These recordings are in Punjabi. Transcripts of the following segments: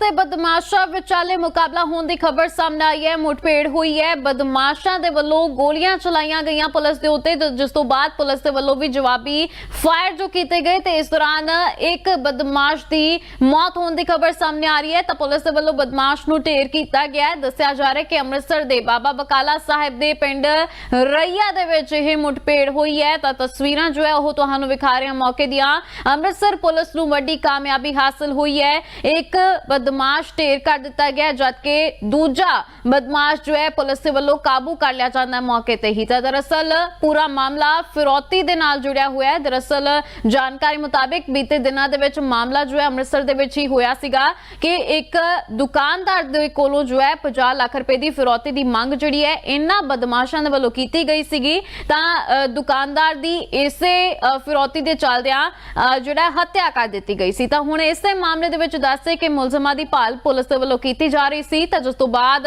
ਤੇ ਬਦਮਾਸ਼ਾਂ ਵਿਚਾਲੇ ਮੁਕਾਬਲਾ ਹੋਣ ਦੀ ਖਬਰ ਸਾਹਮਣੇ ਆਈ ਹੈ। ਮੁਠਭੇੜ ਹੋਈ ਹੈ। ਬਦਮਾਸ਼ਾਂ ਦੇ ਵੱਲੋਂ ਗੋਲੀਆਂ ਚਲਾਈਆਂ ਗਈਆਂ ਪੁਲਿਸ ਦੇ ਉੱਤੇ ਜਿਸ ਤੋਂ ਬਾਅਦ ਪੁਲਿਸ ਦੇ ਵੱਲੋਂ ਵੀ ਜਵਾਬੀ ਫਾਇਰ ਜੋ ਕੀਤੇ ਗਏ ਤੇ ਇਸ ਦੌਰਾਨ ਇੱਕ ਬਦਮਾਸ਼ ਦੀ ਮੌਤ ਹੋਣ ਦੀ ਖਬਰ ਸਾਹਮਣੇ ਆ ਰਹੀ ਹੈ। ਤਾਂ ਪੁਲਿਸ ਦੇ ਵੱਲੋਂ ਬਦਮਾਸ਼ ਨੂੰ ਢੇਰ ਕੀਤਾ ਗਿਆ ਹੈ। ਦੱਸਿਆ ਜਾ ਰਿਹਾ ਹੈ ਕਿ ਅੰਮ੍ਰਿਤਸਰ ਦੇ ਬਾਬਾ ਬਕਾਲਾ ਸਾਹਿਬ ਦੇ ਪਿੰਡ ਰਈਆ ਦੇ ਵਿੱਚ ਇਹ ਮੁਠਭੇੜ ਹੋਈ ਹੈ। ਤਾਂ ਤਸਵੀਰਾਂ ਜੋ ਹੈ ਉਹ ਤੁਹਾਨੂੰ ਵਿਖਾ ਰਹੇ ਹਾਂ ਮੌਕੇ ਦੀਆਂ। ਅੰਮ੍ਰਿਤਸਰ ਪੁਲਿਸ ਨੂੰ ਵੱਡੀ ਕਾਮਯਾਬੀ ਹਾਸਲ ਹੋਈ ਹੈ। ਇੱਕ ਬਦਮਾਸ਼ ਢੇਰ ਕਰ ਦਿੱਤਾ ਗਿਆ ਜਦਕਿ ਦੂਜਾ ਬਦਮਾਸ਼ ਜੋ ਹੈ ਪੁਲਿਸ ਦੇ ਵੱਲੋਂ ਕਾਬੂ ਕਰ ਲਿਆ ਜਾਂਦਾ ਮੌਕੇ ਤੇ ਹੀ। ਤਾਂ ਦਰਅਸਲ ਪੂਰਾ ਮਾਮਲਾ ਫਿਰੌਤੀ ਦੇ ਨਾਲ ਜੁੜਿਆ ਹੋਇਆ ਹੈ। ਦਰਅਸਲ ਜਾਣਕਾਰੀ ਮੁਤਾਬਿਕ ਬੀਤੇ ਦਿਨਾਂ ਦੇ ਵਿੱਚ ਮਾਮਲਾ ਜੋ ਹੈ ਅੰਮ੍ਰਿਤਸਰ ਦੇ ਵਿੱਚ ਹੀ ਹੋਇਆ ਸੀਗਾ ਕਿ ਇੱਕ ਦੁਕਾਨਦਾਰ ਦੇ ਕੋਲੋਂ ਜੋ ਹੈ 50 ਲੱਖ ਰੁਪਏ ਦੀ ਫਿਰੌਤੀ ਦੀ ਮੰਗ ਜਿਹੜੀ ਹੈ ਇਹਨਾਂ ਬਦਮਾਸ਼ਾਂ ਦੇ ਵੱਲੋਂ ਕੀਤੀ ਗਈ ਸੀਗੀ। ਤਾਂ ਅ, ਦੁਕਾਨਦਾਰ ਦੀ ਇਸੇ ਅ, ਫਿਰੌਤੀ ਦੇ ਚੱਲਦਿਆਂ ਅ, ਜਿਹੜਾ ਹੱਤਿਆ ਕਰ ਦਿੱਤੀ ਗਈ ਸੀ। ਤਾਂ ਹੁਣ ਇਸੇ ਮਾਮਲੇ ਦੇ ਵਿੱਚ ਦੱਸੇ ਕਿ ਮੁਲਜ਼ਮਾਂ ਦੀ ਭਾਲ ਪੁਲਿਸ ਦੇ ਵੱਲੋਂ ਕੀਤੀ ਜਾ ਰਹੀ ਸੀ ਤਾਂ ਜਿਸ ਤੋਂ ਬਾਅਦ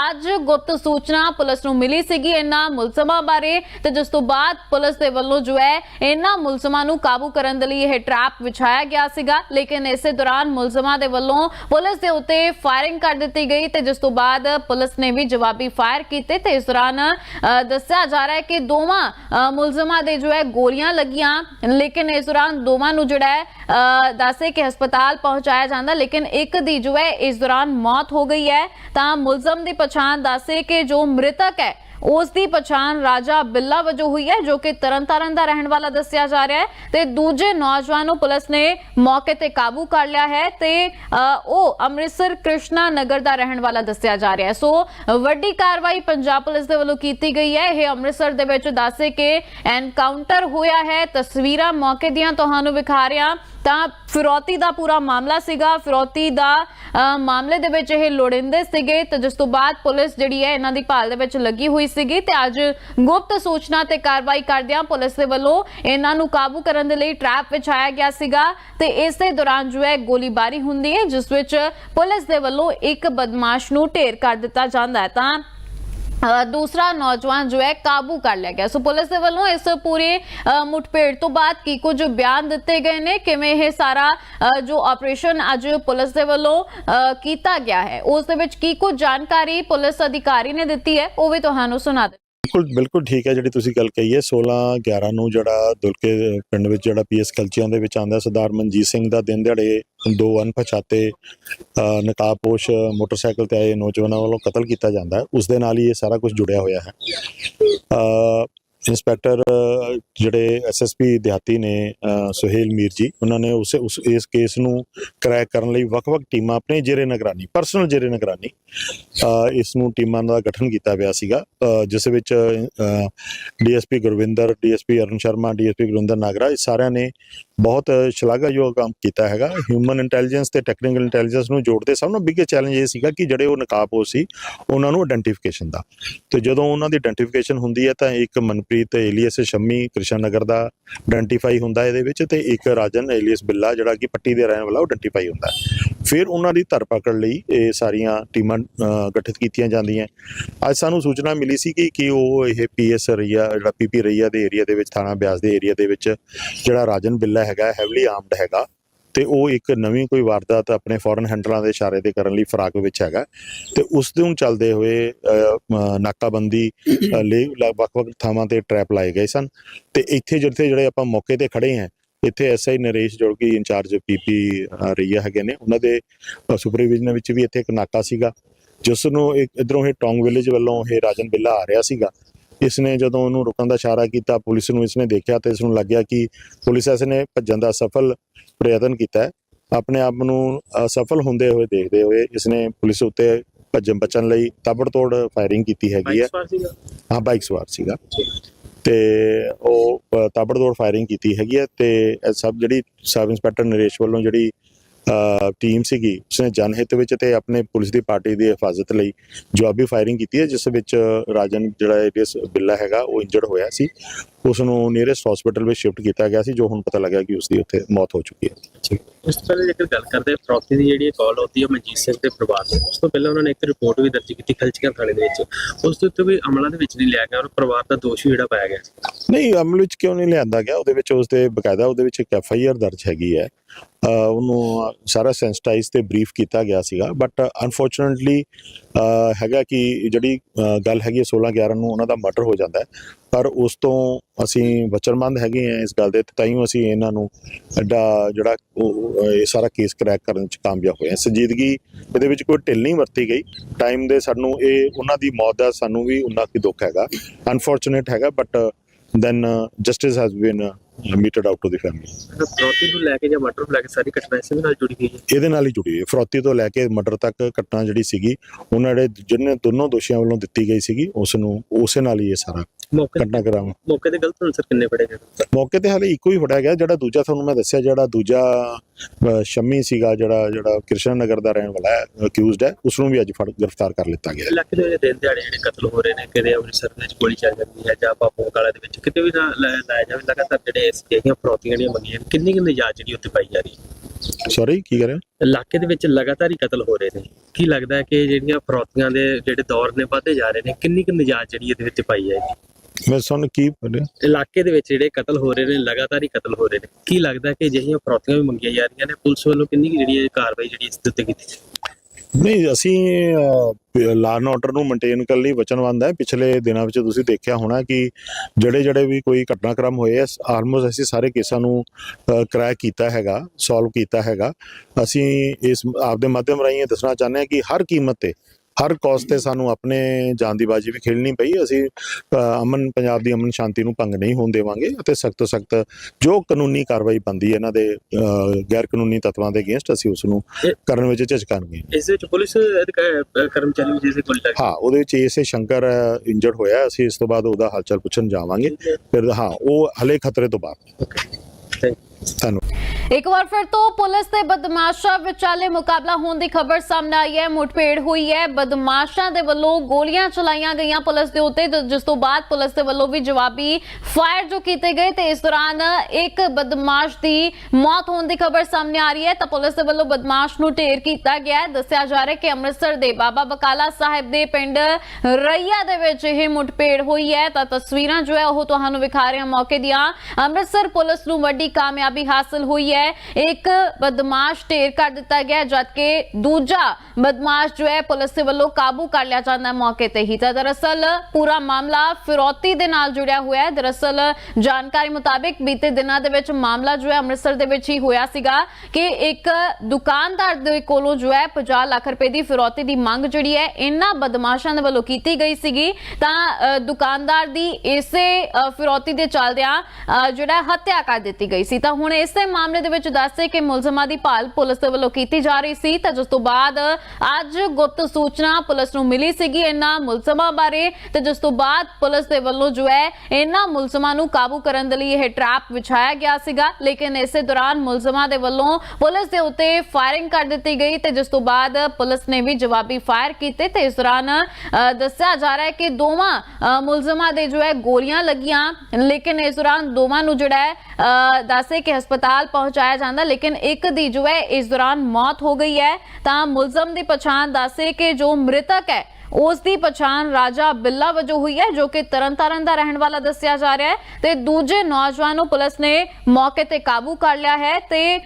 ਅੱਜ ਗੁਪਤ ਸੂਚਨਾ ਪੁਲਿਸ ਨੂੰ ਮਿਲੀ ਸੀਗੀ ਇਹਨਾਂ ਮੁਲਜ਼ਮਾਂ ਬਾਰੇ ਤੇ ਜਿਸ ਤੋਂ ਬਾਅਦ ਪੁਲਿਸ ਦੇ ਵੱਲੋਂ ਜੋ ਹੈ ਇਹਨਾਂ ਮੁਲਜ਼ਮਾਂ ਨੂੰ ਕਾਬੂ ਕਰਨ ਦੇ ਲਈ ਇਹ ਟਰੈਪ ਵਿਛਾਇਆ ਗਿਆ ਸੀਗਾ। ਲੇਕਿਨ ਇਸੇ ਦੌਰਾਨ ਮੁਲਜ਼ਮਾਂ ਦੇ ਵੱਲੋਂ ਪੁਲਿਸ ਦੇ ਉੱਤੇ ਫਾਇਰਿੰਗ ਕਰ ਦਿੱਤੀ ਗਈ ਤੇ ਜਿਸ ਤੋਂ ਬਾਅਦ ਪੁਲਿਸ ਨੇ ਵੀ ਜਵਾਬੀ ਫਾਇਰ ਕੀਤੇ ਤੇ ਇਸ ਦੌਰਾਨ ਦੱਸਿਆ ਜਾ ਰਿਹਾ ਹੈ ਕਿ ਦੋਵਾਂ ਮੁਲਜ਼ਮਾਂ ਦੇ ਜੋ ਹੈ ਗੋਲੀਆਂ ਲੱਗੀਆਂ। ਲੇਕਿਨ ਇਸ ਦੌਰਾਨ ਦੋਵਾਂ ਨੂੰ ਜਿਹੜਾ ਹੈ ਦੱਸੇ ਕਿ ਹਸਪਤਾਲ ਪਹੁੰਚਾਇਆ ਜਾਂਦਾ, ਲੇਕਿਨ ਇੱਕ ਦੀ ਜੋ ਹੈ, ਇਸ ਦੌਰਾਨ ਮੌਤ ਹੋ ਗਈ ਹੈ। ਤਾਂ ਮੁਲਜ਼ਮ ਦੀ ਪਛਾਣ ਦੱਸੇ ਕਿ ਜੋ ਮ੍ਰਿਤਕ ਹੈ ਉਸ ਦੀ ਪਛਾਣ ਰਾਜਾ ਬਿੱਲਾ ਵਜੋਂ ਹੋਈ ਹੈ ਜੋ ਕਿ ਤਰਨਤਾਰਨ ਦਾ ਰਹਿਣ ਵਾਲਾ ਦੱਸਿਆ ਜਾ ਰਿਹਾ ਹੈ। ਤੇ ਦੂਜੇ ਨੌਜਵਾਨ ਨੂੰ ਪੁਲਿਸ ਨੇ ਮੌਕੇ ਤੇ ਕਾਬੂ ਕਰ ਲਿਆ ਹੈ ਤੇ ਉਹ ਅੰਮ੍ਰਿਤਸਰ ਕ੍ਰਿਸ਼ਨਾ ਨਗਰ ਦਾ ਰਹਿਣ ਵਾਲਾ ਦੱਸਿਆ ਜਾ ਰਿਹਾ ਹੈ। ਸੋ ਵੱਡੀ ਕਾਰਵਾਈ ਪੰਜਾਬ ਪੁਲਿਸ ਦੇ ਵੱਲੋਂ ਕੀਤੀ ਗਈ ਹੈ। ਇਹ ਅੰਮ੍ਰਿਤਸਰ ਦੇ ਵਿੱਚ ਦੱਸੇ ਕਿ ਐਨਕਾਊਂਟਰ ਹੋਇਆ ਹੈ। ਤਸਵੀਰਾਂ ਮੌਕੇ ਦੀਆਂ ਤੁਹਾਨੂੰ ਵਿਖਾ ਰਿਹਾ ਤਾਂ ਫਿਰੌਤੀ ਦਾ ਪੂਰਾ ਮਾਮਲਾ ਸੀਗਾ। ਫਿਰੌਤੀ ਦਾ ਅ, ਮਾਮਲੇ ਦੇ ਵਿੱਚ ਇਹ ਲੋੜਿੰਦੇ ਸੀਗੇ ਤੇ ਜਿਸ ਤੋਂ ਬਾਅਦ ਪੁਲਿਸ ਜਿਹੜੀ ਹੈ ਇਹਨਾਂ ਦੀ ਭਾਲ ਦੇ ਵਿੱਚ ਲੱਗੀ ਹੋਈ ਸੀਗੀ ਤੇ ਅੱਜ ਗੁਪਤ ਸੂਚਨਾ ਤੇ ਕਾਰਵਾਈ ਕਰਦਿਆਂ ਪੁਲਿਸ ਦੇ ਵੱਲੋਂ ਇਹਨਾਂ ਨੂੰ ਕਾਬੂ ਕਰਨ ਦੇ ਲਈ ਟਰੈਪ ਵਿਛਾਇਆ ਗਿਆ ਸੀਗਾ ਤੇ ਇਸੇ ਦੌਰਾਨ ਜੋ ਹੈ ਗੋਲੀਬਾਰੀ ਹੁੰਦੀ ਹੈ, ਜਿਸ ਵਿੱਚ ਪੁਲਿਸ ਦੇ ਵੱਲੋਂ ਇੱਕ ਬਦਮਾਸ਼ ਨੂੰ ਢੇਰ ਕਰ ਦਿੱਤਾ ਜਾਂਦਾ ਹੈ। ਤਾਂ ਦੂਸਰਾ ਨੌਜਵਾਨ ਜੋ ਹੈ ਕਾਬੂ ਕਰ ਲਿਆ ਗਿਆ। ਸੋ ਪੁਲਿਸ ਦੇ ਵੱਲੋਂ ਇਸ ਪੂਰੇ ਅ, ਮੁਠਭੇੜ ਤੋਂ ਬਾਅਦ ਕੀ ਕੁਝ ਬਿਆਨ ਦਿੱਤੇ ਗਏ ਨੇ? ਕਿਵੇਂ ਇਹ ਸਾਰਾ ਜੋ ਆਪਰੇਸ਼ਨ ਅੱਜ ਪੁਲਿਸ ਦੇ ਵੱਲੋਂ ਕੀਤਾ ਗਿਆ ਹੈ? ਉਸ ਦੇ ਵਿੱਚ ਕੀ ਕੁਝ ਜਾਣਕਾਰੀ ਪੁਲਿਸ ਅਧਿਕਾਰੀ ਨੇ ਦਿੱਤੀ ਹੈ? ਉਹ ਵੀ ਤੁਹਾਨੂੰ ਸੁਣਾ ਦੇ ਬਿਲਕੁਲ ਬਿਲਕੁਲ ਠੀਕ ਹੈ ਜਿਹੜੀ ਤੁਸੀਂ ਗੱਲ ਕਹੀ ਹੈ। 16 11 ਨੂੰ ਜਿਹੜਾ ਦੁਲਕੇ ਪਿੰਡ ਵਿੱਚ ਜਿਹੜਾ ਪੀਐਸ ਕਲਚੀਆਂ ਦੇ ਵਿੱਚ ਆਂਦਾ ਸਰਦਾਰ ਮਨਜੀਤ ਸਿੰਘ ਦਾ ਦਿਨ ਦਿਹਾੜੇ ਦੋ ਅਣਪਛਾਤੇ ਅ, ਨਕਾਬਪੋਸ਼ ਮੋਟਰਸਾਈਕਲ ਤੇ ਆਏ ਨੌਜਵਾਨਾਂ ਵੱਲੋਂ ਕਤਲ ਕੀਤਾ ਜਾਂਦਾ ਉਸ ਦੇ ਨਾਲ ਹੀ ਇਹ ਸਾਰਾ ਕੁਝ ਜੁੜਿਆ ਹੋਇਆ ਹੈ। ਇੰਸਪੈਕਟਰ ਅ, ਜਿਹੜੇ ਐਸਐਸਪੀ ਦਿਹਾਤੀ ਨੇ ਸੁਹੇਲ ਮੀਰ ਜੀ ਉਹਨਾਂ ਨੇ ਉਸ ਉਸ ਇਸ ਕੇਸ ਨੂੰ ਕਰੈਕ ਕਰਨ ਲਈ ਵੱਖ-ਵੱਖ ਟੀਮਾਂ ਆਪਣੇ ਜੇਰੇ ਨਿਗਰਾਨੀ ਪਰਸਨਲ ਜੇਰੇ ਨਿਗਰਾਨੀ ਇਸ ਨੂੰ ਟੀਮਾਂ ਦਾ ਗਠਨ ਕੀਤਾ ਪਿਆ ਸੀਗਾ ਜਿਸ ਵਿੱਚ DSP Gurwinder DSP Arun Sharma DSP Gurinder Nagra ਇਹ ਸਾਰਿਆਂ ਨੇ ਬਹੁਤ ਸ਼ਲਾਘਾਯੋਗ ਕੰਮ ਕੀਤਾ ਹੈਗਾ। ਹਿਊਮਨ ਇੰਟੈਲੀਜੈਂਸ ਤੇ ਟੈਕਨੀਕਲ ਇੰਟੈਲੀਜੈਂਸ ਨੂੰ ਜੋੜਦੇ ਸਭ ਨੂੰ ਬਿਗੇ ਚੈਲੰਜ ਇਹ ਸੀਗਾ ਕਿ ਜਿਹੜੇ ਉਹ ਨਕਾਬਪੋਸ਼ ਸੀ ਉਹਨਾਂ ਨੂੰ ਆਇਡੈਂਟੀਫਿਕੇਸ਼ਨ ਦਾ। ਤੇ ਜਦੋਂ ਉਹਨਾਂ ਦੀ ਆਇਡੈਂਟੀਫਿਕੇਸ਼ਨ ਹੁੰਦੀ ਹੈ ਤਾਂ ਇੱਕ ਮਨਪ੍ਰੀਤ ਏਲੀਅਸ ਸ਼ੰਮੀ ਕ੍ਰਿਸ਼ਨ ਨਗਰ ਦਾ ਆਇਡੈਂਟੀਫਾਈ ਹੁੰਦਾ ਇਹਦੇ ਵਿੱਚ ਤੇ ਇੱਕ ਰਾਜਨ ਏਲੀਅਸ ਬਿੱਲਾ ਜਿਹੜਾ ਕਿ ਪੱਟੀ ਦੇ ਰਹਿਣ ਵਾਲਾ ਉਹ ਆਇਡੈਂਟੀਫਾਈ ਹੁੰਦਾ ਫਿਰ ਉਹਨਾਂ ਦੀ ਧਰਪਕੜ ਲਈ ਇਹ ਸਾਰੀਆਂ ਟੀਮਾਂ ਗਠਿਤ ਕੀਤੀਆਂ ਜਾਂਦੀਆਂ ਅੱਜ ਸਾਨੂੰ ਸੂਚਨਾ ਮਿਲੀ ਸੀ ਕਿ ਕਿ ਉਹ ਇਹ ਪੀਐਸ ਰਈਆ, ਜਿਹੜਾ ਪੀਪੀ ਰਈਆ ਦੇ ਏਰੀਆ ਦੇ ਵਿੱਚ, ਥਾਣਾ ਬਿਆਸ ਦੇ ਏਰੀਆ ਦੇ ਵਿੱਚ ਜਿਹੜਾ ਰਾਜਨ ਬਿੱਲਾ ਹੈਗਾ ਹੈਵਲੀ ਆਰਮਡ ਹੈਗਾ ਤੇ ਉਹ ਇੱਕ ਨਵੀਂ ਕੋਈ ਵਾਰਦਾਤ ਆਪਣੇ ਫੋਰਨ ਹੈਂਡਲਾਂ ਦੇ ਇਸ਼ਾਰੇ ਤੇ ਕਰਨ ਲਈ ਫਰਾਕ ਵਿੱਚ ਹੈਗਾ। ਤੇ ਉਸ ਦੇ ਨੂੰ ਚੱਲਦੇ ਹੋਏ ਨਾਕਾਬੰਦੀ ਲਈ ਵੱਖ-ਵੱਖ ਥਾਵਾਂ ਤੇ ਟਰੈਪ ਲਾਏ ਗਏ ਸਨ। ਤੇ ਇੱਥੇ ਜਿੱਥੇ ਜਿਹੜੇ ਆਪਾਂ ਮੌਕੇ ਤੇ ਖੜੇ ਹਾਂ, ਇੱਥੇ ਐਸਆਈ ਨਰੇਸ਼ ਜੋ ਕਿ ਇੰਚਾਰਜ ਪੀਪੀ ਰਈਆ ਹੈਗੇ ਨੇ, ਉਹਨਾਂ ਦੇ ਸੁਪਰਵਿਜ਼ਨ ਵਿੱਚ ਵੀ ਇੱਥੇ ਇੱਕ ਨਾਕਾ ਸੀਗਾ ਜਿਸ ਨੂੰ ਇਧਰੋਂ ਇਹ ਟੌਂਗ ਵਿਲੇਜ ਵੱਲੋਂ ਇਹ ਰਾਜਨ ਬਿੱਲਾ ਆ ਰਿਹਾ ਸੀਗਾ। ਇਸ ਨੇ ਜਦੋਂ ਉਹਨੂੰ ਰੁਕਣ ਦਾ ਇਸ਼ਾਰਾ ਕੀਤਾ ਪੁਲਿਸ ਨੂੰ ਇਸਨੇ ਦੇਖਿਆ ਤੇ ਇਸ ਨੂੰ ਲੱਗਿਆ ਕਿ ਪੁਲਿਸ ਇਸ ਨੇ ਭੱਜਣ ਦਾ ਸਫਲ ਪ੍ਰਯਤਨ ਕੀਤਾ ਹੈ। ਆਪਣੇ ਆਪ ਨੂੰ ਅਸਫਲ ਹੁੰਦੇ ਹੋਏ ਦੇਖਦੇ ਹੋਏ ਇਸਨੇ ਪੁਲਿਸ ਉੱਤੇ ਭੱਜਣ ਬਚਣ ਲਈ ਤਾਬੜਤੋੜ ਫਾਇਰਿੰਗ ਕੀਤੀ ਹੈਗੀ ਹੈ। ਹਾਂ ਬਾਈਕ ਸਵਾਰ ਸੀਗਾ। ਤੇ ਉਹ ਤਾਬੜਤੋੜ ਫਾਇਰਿੰਗ ਕੀਤੀ ਹੈਗੀ ਹੈ ਤੇ ਸਭ ਜਿਹੜੀ ਸਬ ਇੰਸਪੈਕਟਰ ਨਰੇਸ਼ ਵੱਲੋਂ ਜਿਹੜੀ ਟੀਮ ਸੀਗੀ ਉਸਨੇ ਜਨਹਿਤ ਵਿੱਚ ਤੇ ਆਪਣੇ ਪੁਲਿਸ ਦੀ ਪਾਰਟੀ ਦੀ ਹਿਫਾਜ਼ਤ ਲਈ ਜਵਾਬੀ ਫਾਇਰਿੰਗ ਕੀਤੀ ਹੈ ਜਿਸ ਵਿੱਚ ਰਾਜਨ ਜਿਹੜਾ ਏਰੀਅਸ ਬਿੱਲਾ ਹੈਗਾ ਉਹ ਇੰਜਰਡ ਹੋਇਆ ਸੀ। ਉਸ ਨੂੰ ਨੀਅਰੈਸਟ ਹਸਪੀਟਲ ਵਿੱਚ ਸ਼ਿਫਟ ਕੀਤਾ ਗਿਆ ਸੀ ਜੋ ਹੁਣ ਪਤਾ ਲੱਗਾ ਕਿ ਉਸ ਦੀ ਉੱਥੇ ਮੌਤ ਹੋ ਚੁੱਕੀ ਹੈ। ਉਸ ਤੋਂ ਪਹਿਲਾਂ ਜੇਕਰ ਗੱਲ ਕਰਦੇ ਫਰੋਤੀ ਦੀ ਜਿਹੜੀ ਕਾਲ ਹੁੰਦੀ ਹੈ ਮਨਜੀਤ ਸਿੰਘ ਦੇ ਪਰਿਵਾਰ ਨੂੰ ਉਸ ਤੋਂ ਪਹਿਲਾਂ ਉਹਨਾਂ ਨੇ ਇੱਕ ਰਿਪੋਰਟ ਵੀ ਦਰਜ ਕੀਤੀ ਖਲਚੀਆਂ ਥਾਣੇ ਦੇ ਵਿੱਚ। ਉਸ ਦੇ ਉੱਤੇ ਵੀ ਅਮਲਾਂ ਦੇ ਵਿੱਚ ਨਹੀਂ ਲਿਆ ਗਿਆ ਔਰ ਪਰਿਵਾਰ ਦਾ ਦੋਸ਼ ਵੀ ਜਿਹੜਾ ਪਾਇਆ ਗਿਆ। ਨਹੀਂ ਅਮਲ ਵਿੱਚ ਕਿਉਂ ਨਹੀਂ ਲਿਆਂਦਾ ਗਿਆ? ਉਹਦੇ ਵਿੱਚ ਉਸ ਦੇ ਬਕਾਇਦਾ ਉਹਦੇ ਵਿੱਚ ਇੱਕ ਐਫ ਆਈ ਆਰ ਦਰਜ ਹੈਗੀ ਹੈ। ਉਹਨੂੰ ਸਾਰਾ ਸੈਂਸਿਟਾਈਜ਼ ਤੇ ਬਰੀਫ ਕੀਤਾ ਗਿਆ ਸੀਗਾ ਬਟ ਅਨਫੋਰਚੂਨਟਲੀ ਹੈਗਾ ਕਿ ਜਿਹੜੀ ਗੱਲ ਹੈਗੀ ਹੈ 16 11 ਨੂੰ ਉਹਨਾਂ ਦਾ ਮਰਡਰ ਹੋ ਜਾਂਦਾ ਹੈ, ਪਰ ਉਸ ਤੋਂ ਅਸੀਂ ਵਚਨਬੰਦ ਹੈਗੇ ਆ ਇਸ ਗੱਲ ਦੇ ਤੇ ਤਾਈਓ ਅਸੀਂ ਇਹਨਾਂ ਨੂੰ ਐਡਾ ਜਿਹੜਾ ਇਹ ਸਾਰਾ ਕੇਸ ਕਰੈਕ ਕਰਨ ਚ ਕਾਮਯਾਬ ਹੋਏ ਹਾਂ। ਸੰਜੀਦਗੀ ਇਹਦੇ ਵਿੱਚ ਕੋਈ ਢਿੱਲ ਨਹੀਂ ਵਰਤੀ ਗਈ। ਟਾਈਮ ਦੇ ਸਾਨੂੰ ਇਹ, ਉਹਨਾਂ ਦੀ ਮੌਤ ਦਾ ਸਾਨੂੰ ਵੀ ਉਨਾ ਕੀ ਦੁੱਖ ਹੈਗਾ। ਅਨਫੋਰਚੂਨੇਟ ਹੈਗਾ but then justice has been meted out to the family ਫਰੋਤੀ ਨੂੰ ਲੈ ਕੇ ਜਾਂ ਮਰਡਰ ਨੂੰ ਲੈ ਕੇ ਸਾਰੀ ਘਟਨਾ ਇਸੇ ਦੇ ਨਾਲ ਜੁੜੀ ਹੋਈ ਹੈ? ਇਹਦੇ ਨਾਲ ਹੀ ਜੁੜੀ ਹੈ। ਫਰੋਤੀ ਤੋਂ ਲੈ ਕੇ ਮਰਡਰ ਤੱਕ ਘਟਨਾ ਜਿਹੜੀ ਸੀਗੀ ਉਹਨਾਂ ਦੇ ਜਿਹਨੇ ਦੋਨੋਂ ਦੋਸ਼ੀਆਂ ਵੱਲੋਂ ਦਿੱਤੀ ਗਈ ਸੀਗੀ ਉਸ ਨੂੰ ਉਸੇ ਨਾਲ ਹੀ ਇਹ ਸਾਰਾ ਮੌਕੇ ਘਟਨਾਕ੍ਰਮ ਮੌਕੇ ਤੇ ਗਲਤ ਅਨਸਰ ਕਿੰਨੇ ਗਏ? ਮੌਕੇ ਤੇ ਹਾਲੇ ਇੱਕੋ ਹੀ ਫੜਿਆ ਗਿਆ। ਜਿਹੜਾ ਦੂਜਾ ਤੁਹਾਨੂੰ ਮੈਂ ਦੱਸਿਆ ਜਿਹੜਾ ਦੂਜਾ ਸ਼ੰਮੀ ਸੀਗਾ ਜਿਹੜਾ ਜਿਹੜਾ ਕ੍ਰਿਸ਼ਨ ਨਗਰ ਦਾ ਰਹਿਣ ਵਾਲਾ ਹੈ ਅਕਿਊਜ਼ਡ ਹੈ ਉਸ ਨੂੰ ਵੀ ਅੱਜ ਫੜ ਗ੍ਰਿਫਤਾਰ ਕਰ ਲਿੱਤਾ ਗਿਆ। ਇਲਾਕੇ ਦੇ ਦਿਨ ਦਿਹਾੜੇ ਜਿਹੜੇ ਕਤਲ ਹੋ ਰਹੇ ਨੇ ਕਿਤੇ ਅੰਮ੍ਰਿਤਸਰ ਵਿੱਚ ਗੋਲੀ ਚੱਲ ਜਾਂਦੀ ਹੈ ਜਾਂ ਬਾਪੂ ਕਾਲਾ ਦੇ ਵਿੱਚ ਕਿਤੇ ਵੀ ਨਾ ਲਾਇਆ ਜਾਵੇ ਲਗਾਤਾਰ ਜਿਹੜੇ ਜਿਹੜੀਆਂ ਫਰੋਤੀਆਂ ਜਿਹੜੀਆਂ ਮੰਗੀਆਂ ਕਿੰਨੀ ਕਿੰਨੀ ਨਜਾਇਜ਼ ਜਿਹੜੀ ਉੱਤੇ ਪਾਈ ਜਾ ਰਹੀ ਹੈ? ਸੌਰੀ ਕੀ ਕਰ ਰਹੇ ਹੋ? ਇਲਾਕੇ ਦੇ ਵਿੱਚ ਲਗਾਤਾਰ ਹੀ ਕਤਲ ਹੋ ਰਹੇ ਨੇ। ਕੀ ਲੱਗਦਾ ਹੈ ਕਿ ਜਿਹੜੀਆਂ ਫਰੋਤੀਆਂ ਦੇ ਜਿਹੜੇ ਦੌਰ ਨੇ ਵਧਦੇ ਜਾ ਰਹੇ ਨੇ ਕਿੰਨੀ ਕੁ ਨਜਾਇਜ਼ ਜਿਹੜੀ ਇਹਦੇ ਵਿੱਚ ਪਾਈ ਜਾਏਗੀ ਮੈਂ ਤੁਹਾਨੂੰ ਕੀ ਬੋਲਿਆ? ਇਲਾਕੇ ਦੇ ਵਿੱਚ ਜਿਹੜੇ ਕਤਲ ਹੋ ਰਹੇ ਨੇ ਲਗਾਤਾਰ ਹੀ ਕਤਲ ਹੋ ਰਹੇ ਨੇ। ਕੀ ਲੱਗਦਾ ਹੈ ਕਿ ਅਜਿਹੀਆਂ ਫਰੋਤੀਆਂ ਵੀ ਮੰਗੀਆਂ ਜਾ ਰਹੀਆਂ ਨੇ ਪੁਲਿਸ ਵੱਲੋਂ ਕਿੰਨੀ ਜਿਹੜੀ ਇਹ ਕਾਰਵਾਈ ਜਿਹੜੀ ਇਸ ਦੇ ਉੱਤੇ ਕੀਤੀ? ਨਹੀਂ, ਅਸੀਂ ਲਾਅ ਐਂਡ ਆਰਡਰ ਨੂੰ ਮੇਨਟੇਨ ਕਰਨ ਲਈ ਵਚਨਬੰਦ ਹੈ। ਪਿਛਲੇ ਦਿਨਾਂ ਵਿੱਚ ਤੁਸੀਂ ਦੇਖਿਆ ਹੋਣਾ ਕਿ ਜਿਹੜੇ ਜਿਹੜੇ ਵੀ ਕੋਈ ਘਟਨਾਕ੍ਰਮ ਹੋਏ ਆ ਆਲਮੋਸਟ ਅਸੀਂ ਸਾਰੇ ਕੇਸਾਂ ਨੂੰ ਕ੍ਰੈਕ ਕੀਤਾ ਹੈਗਾ ਸੋਲਵ ਕੀਤਾ ਹੈਗਾ। ਅਸੀਂ ਇਸ, ਆਪਦੇ ਮਾਧਿਅਮ ਰਾਹੀਂ ਇਹ ਦੱਸਣਾ ਚਾਹੁੰਦੇ ਹਾਂ ਕਿ ਹਰ ਕੀਮਤ ਤੇ ਹਰ ਕੌਸ ਤੇ ਸਾਨੂੰ ਆਪਣੇ ਜਾਨ ਦੀ ਬਾਜੀ ਵੀ ਖੇਡਣੀ ਪਈ। ਅਸੀਂ ਅਮਨ ਪੰਜਾਬ ਦੀ ਅਮਨ ਸ਼ਾਂਤੀ ਨੂੰ ਭੰਗ ਨਹੀਂ ਹੋਣ ਦੇਵਾਂਗੇ ਅਤੇ ਸਖਤ ਤੋਂ ਸਖਤ ਜੋ ਕਾਨੂੰਨੀ ਕਾਰਵਾਈ ਬੰਦੀ ਇਹਨਾਂ ਦੇ ਗੈਰ ਕਾਨੂੰਨੀ ਤੱਤਵਾਂ ਦੇ ਅਗੇਂਸਟ ਅਸੀਂ ਉਸ ਨੂੰ ਕਰਨ ਵਿੱਚ ਝਿਜਕਾਂਗੇ ਇਸ ਵਿੱਚ ਪੁਲਿਸ ਕਰਮਚਾਰੀ ਵੀ ਜਿਸੇ ਲੱਗੀ ਹਾਂ ਉਹਦੇ ਵਿੱਚ ਏਸੇ ਸ਼ੰਕਰ ਇੰਜਰਡ ਹੋਇਆ। ਅਸੀਂ ਇਸ ਤੋਂ ਬਾਅਦ ਉਹਦਾ ਹਾਲਚਾਲ ਪੁੱਛਣ ਜਾਵਾਂਗੇ। ਫਿਰ ਹਾਂ ਉਹ ਹਲੇ ਖਤਰੇ ਤੋਂ ਬਾਅਦ ਧੰਨਵਾਦ। ਇੱਕ ਵਾਰ ਫਿਰ ਤੋਂ ਪੁਲਿਸ ਤੇ ਬਦਮਾਸ਼ਾਂ ਵਿਚਾਲੇ ਮੁਕਾਬਲਾ ਹੋਣ ਦੀ ਖਬਰ ਸਾਹਮਣੇ ਆਈ ਹੈ, ਮੁਠਭੇੜ ਹੋਈ ਹੈ। ਬਦਮਾਸ਼ਾਂ ਦੇ ਵੱਲੋਂ ਗੋਲੀਆਂ ਚਲਾਈਆਂ ਗਈਆਂ ਪੁਲਿਸ ਦੇ ਉੱਤੇ ਜਿਸ ਤੋਂ ਬਾਅਦ ਪੁਲਿਸ ਦੇ ਵੱਲੋਂ ਵੀ ਜਵਾਬੀ ਫਾਇਰ ਜੋ ਕੀਤੇ ਗਏ ਤੇ ਇਸ ਦੌਰਾਨ ਇੱਕ ਬਦਮਾਸ਼ ਦੀ ਮੌਤ ਹੋਣ ਦੀ ਖਬਰ ਸਾਹਮਣੇ ਆ ਰਹੀ ਹੈ। ਤਾਂ ਪੁਲਿਸ ਦੇ ਵੱਲੋਂ ਬਦਮਾਸ਼ ਨੂੰ ਢੇਰ ਕੀਤਾ ਗਿਆ ਹੈ। ਦੱਸਿਆ ਜਾ ਰਿਹਾ ਹੈ ਕਿ ਅੰਮ੍ਰਿਤਸਰ ਦੇ ਬਾਬਾ ਬਕਾਲਾ ਸਾਹਿਬ ਦੇ ਪਿੰਡ ਰਈਆ ਦੇ ਵਿੱਚ ਇਹ ਮੁਠਭੇੜ ਹੋਈ ਹੈ। ਤਾਂ ਤਸਵੀਰਾਂ ਜੋ ਹੈ ਉਹ ਤੁਹਾਨੂੰ ਵਿਖਾ ਰਹੇ ਹਾਂ ਮੌਕੇ ਦੀਆਂ। ਅੰਮ੍ਰਿਤਸਰ ਪੁਲਿਸ ਨੂੰ ਵੱਡੀ ਕਾਮਯਾਬੀ ਹਾਸਲ ਹੋਈ ਹੈ। ਇੱਕ ਬਦਮਾਸ਼ ਢੇਰ ਕਰ ਦਿੱਤਾ ਗਿਆ ਜਦਕਿ ਦੂਜਾ ਬਦਮਾਸ਼ ਜੋ ਹੈ ਪੁਲਿਸ ਦੇ ਵੱਲੋਂ ਕਾਬੂ ਕਰ ਲਿਆ ਜਾਂਦਾ ਮੌਕੇ ਤੇ ਹੀ। ਤਾਂ ਦਰਅਸਲ ਪੂਰਾ ਮਾਮਲਾ ਫਿਰੌਤੀ ਦੇ ਨਾਲ ਜੁੜਿਆ ਹੋਇਆ ਹੈ। ਦਰਅਸਲ ਜਾਣਕਾਰੀ ਮੁਤਾਬਿਕ ਬੀਤੇ ਦਿਨਾਂ ਦੇ ਵਿੱਚ ਮਾਮਲਾ ਜੋ ਹੈ ਅੰਮ੍ਰਿਤਸਰ ਦੇ ਵਿੱਚ ਹੀ ਹੋਇਆ ਸੀਗਾ ਕਿ ਇੱਕ ਦੁਕਾਨਦਾਰ ਦੇ ਕੋਲੋਂ ਜੋ ਹੈ 50 ਲੱਖ ਰੁਪਏ ਦੀ ਫਿਰੌਤੀ ਦੀ ਮੰਗ ਜਿਹੜੀ ਹੈ ਇਹਨਾਂ ਬਦਮਾਸ਼ਾਂ ਦੇ ਵੱਲੋਂ ਕੀਤੀ ਗਈ ਸੀਗੀ। ਤਾਂ ਅ, ਦੁਕਾਨਦਾਰ ਦੀ ਇਸੇ ਅ, ਫਿਰੌਤੀ ਦੇ ਚੱਲਦਿਆਂ ਅ, ਜਿਹੜਾ ਹੱਤਿਆ ਕਰ ਦਿੱਤੀ ਗਈ ਸੀ। ਤਾਂ ਹੁਣ ਇਸੇ ਮਾਮਲੇ ਦੇ ਵਿੱਚ ਦੱਸੇ ਕਿ ਮੁਲਜ਼ਮਾਂ ਦੀ ਭਾਲ ਪੁਲਿਸ ਦੇ ਵੱਲੋਂ ਕੀਤੀ ਜਾ ਰਹੀ ਸੀ ਤਾਂ ਜਿਸ ਤੋਂ ਬਾਅਦ ਅੱਜ ਗੁਪਤ ਸੂਚਨਾ ਪੁਲਿਸ ਨੂੰ ਮਿਲੀ ਸੀਗੀ ਇਹਨਾਂ ਮੁਲਜ਼ਮਾਂ ਬਾਰੇ ਤੇ ਜਿਸ ਤੋਂ ਬਾਅਦ ਪੁਲਿਸ ਦੇ ਵੱਲੋਂ ਜੋ ਹੈ ਇਹਨਾਂ ਮੁਲਜ਼ਮਾਂ ਨੂੰ ਕਾਬੂ ਕਰਨ ਦੇ ਲਈ ਇਹ ਟਰੈਪ ਵਿਛਾਇਆ ਗਿਆ ਸੀਗਾ। ਲੇਕਿਨ ਇਸੇ ਦੌਰਾਨ ਮੁਲਜ਼ਮਾਂ ਦੇ ਵੱਲੋਂ ਪੁਲਿਸ ਦੇ ਉੱਤੇ ਫਾਇਰਿੰਗ ਕਰ ਦਿੱਤੀ ਗਈ ਤੇ ਜਿਸ ਤੋਂ ਬਾਅਦ ਪੁਲਿਸ ਨੇ ਵੀ ਜਵਾਬੀ ਫਾਇਰ ਕੀਤੇ ਤੇ ਇਸ ਦੌਰਾਨ ਅ, ਦੱਸਿਆ ਜਾ ਰਿਹਾ ਹੈ ਕਿ ਦੋਵਾਂ ਮੁਲਜ਼ਮਾਂ ਦੇ ਜੋ ਹੈ ਗੋਲੀਆਂ ਲੱਗੀਆਂ। ਲੇਕਿਨ ਇਸ ਦੌਰਾਨ ਦੋਵਾਂ ਨੂੰ ਜਿਹੜਾ ਹੈ ਅ, ਦੱਸੇ ਕਿ ਹਸਪਤਾਲ ਪਹੁੰਚਾਇਆ ਜਾਂਦਾ, ਲੇਕਿਨ ਇੱਕ ਦੀ ਜੋ ਹੈ, ਇਸ ਦੌਰਾਨ ਮੌਤ ਹੋ ਗਈ ਹੈ। ਤਾਂ ਮੁਲਜ਼ਮ ਦੀ ਪਛਾਣ ਦੱਸੇ ਕਿ ਜੋ ਮ੍ਰਿਤਕ ਹੈ ਉਸ ਦੀ ਪਛਾਣ ਰਾਜਾ ਬਿੱਲਾ ਵਜੋਂ ਹੋਈ ਹੈ ਜੋ ਕਿ ਤਰਨਤਾਰਨ ਦਾ ਰਹਿਣ ਵਾਲਾ ਦੱਸਿਆ ਜਾ ਰਿਹਾ ਹੈ। ਤੇ ਦੂਜੇ ਨੌਜਵਾਨ ਨੂੰ ਪੁਲਿਸ ਨੇ ਮੌਕੇ ਤੇ ਕਾਬੂ ਕਰ ਲਿਆ ਹੈ ਤੇ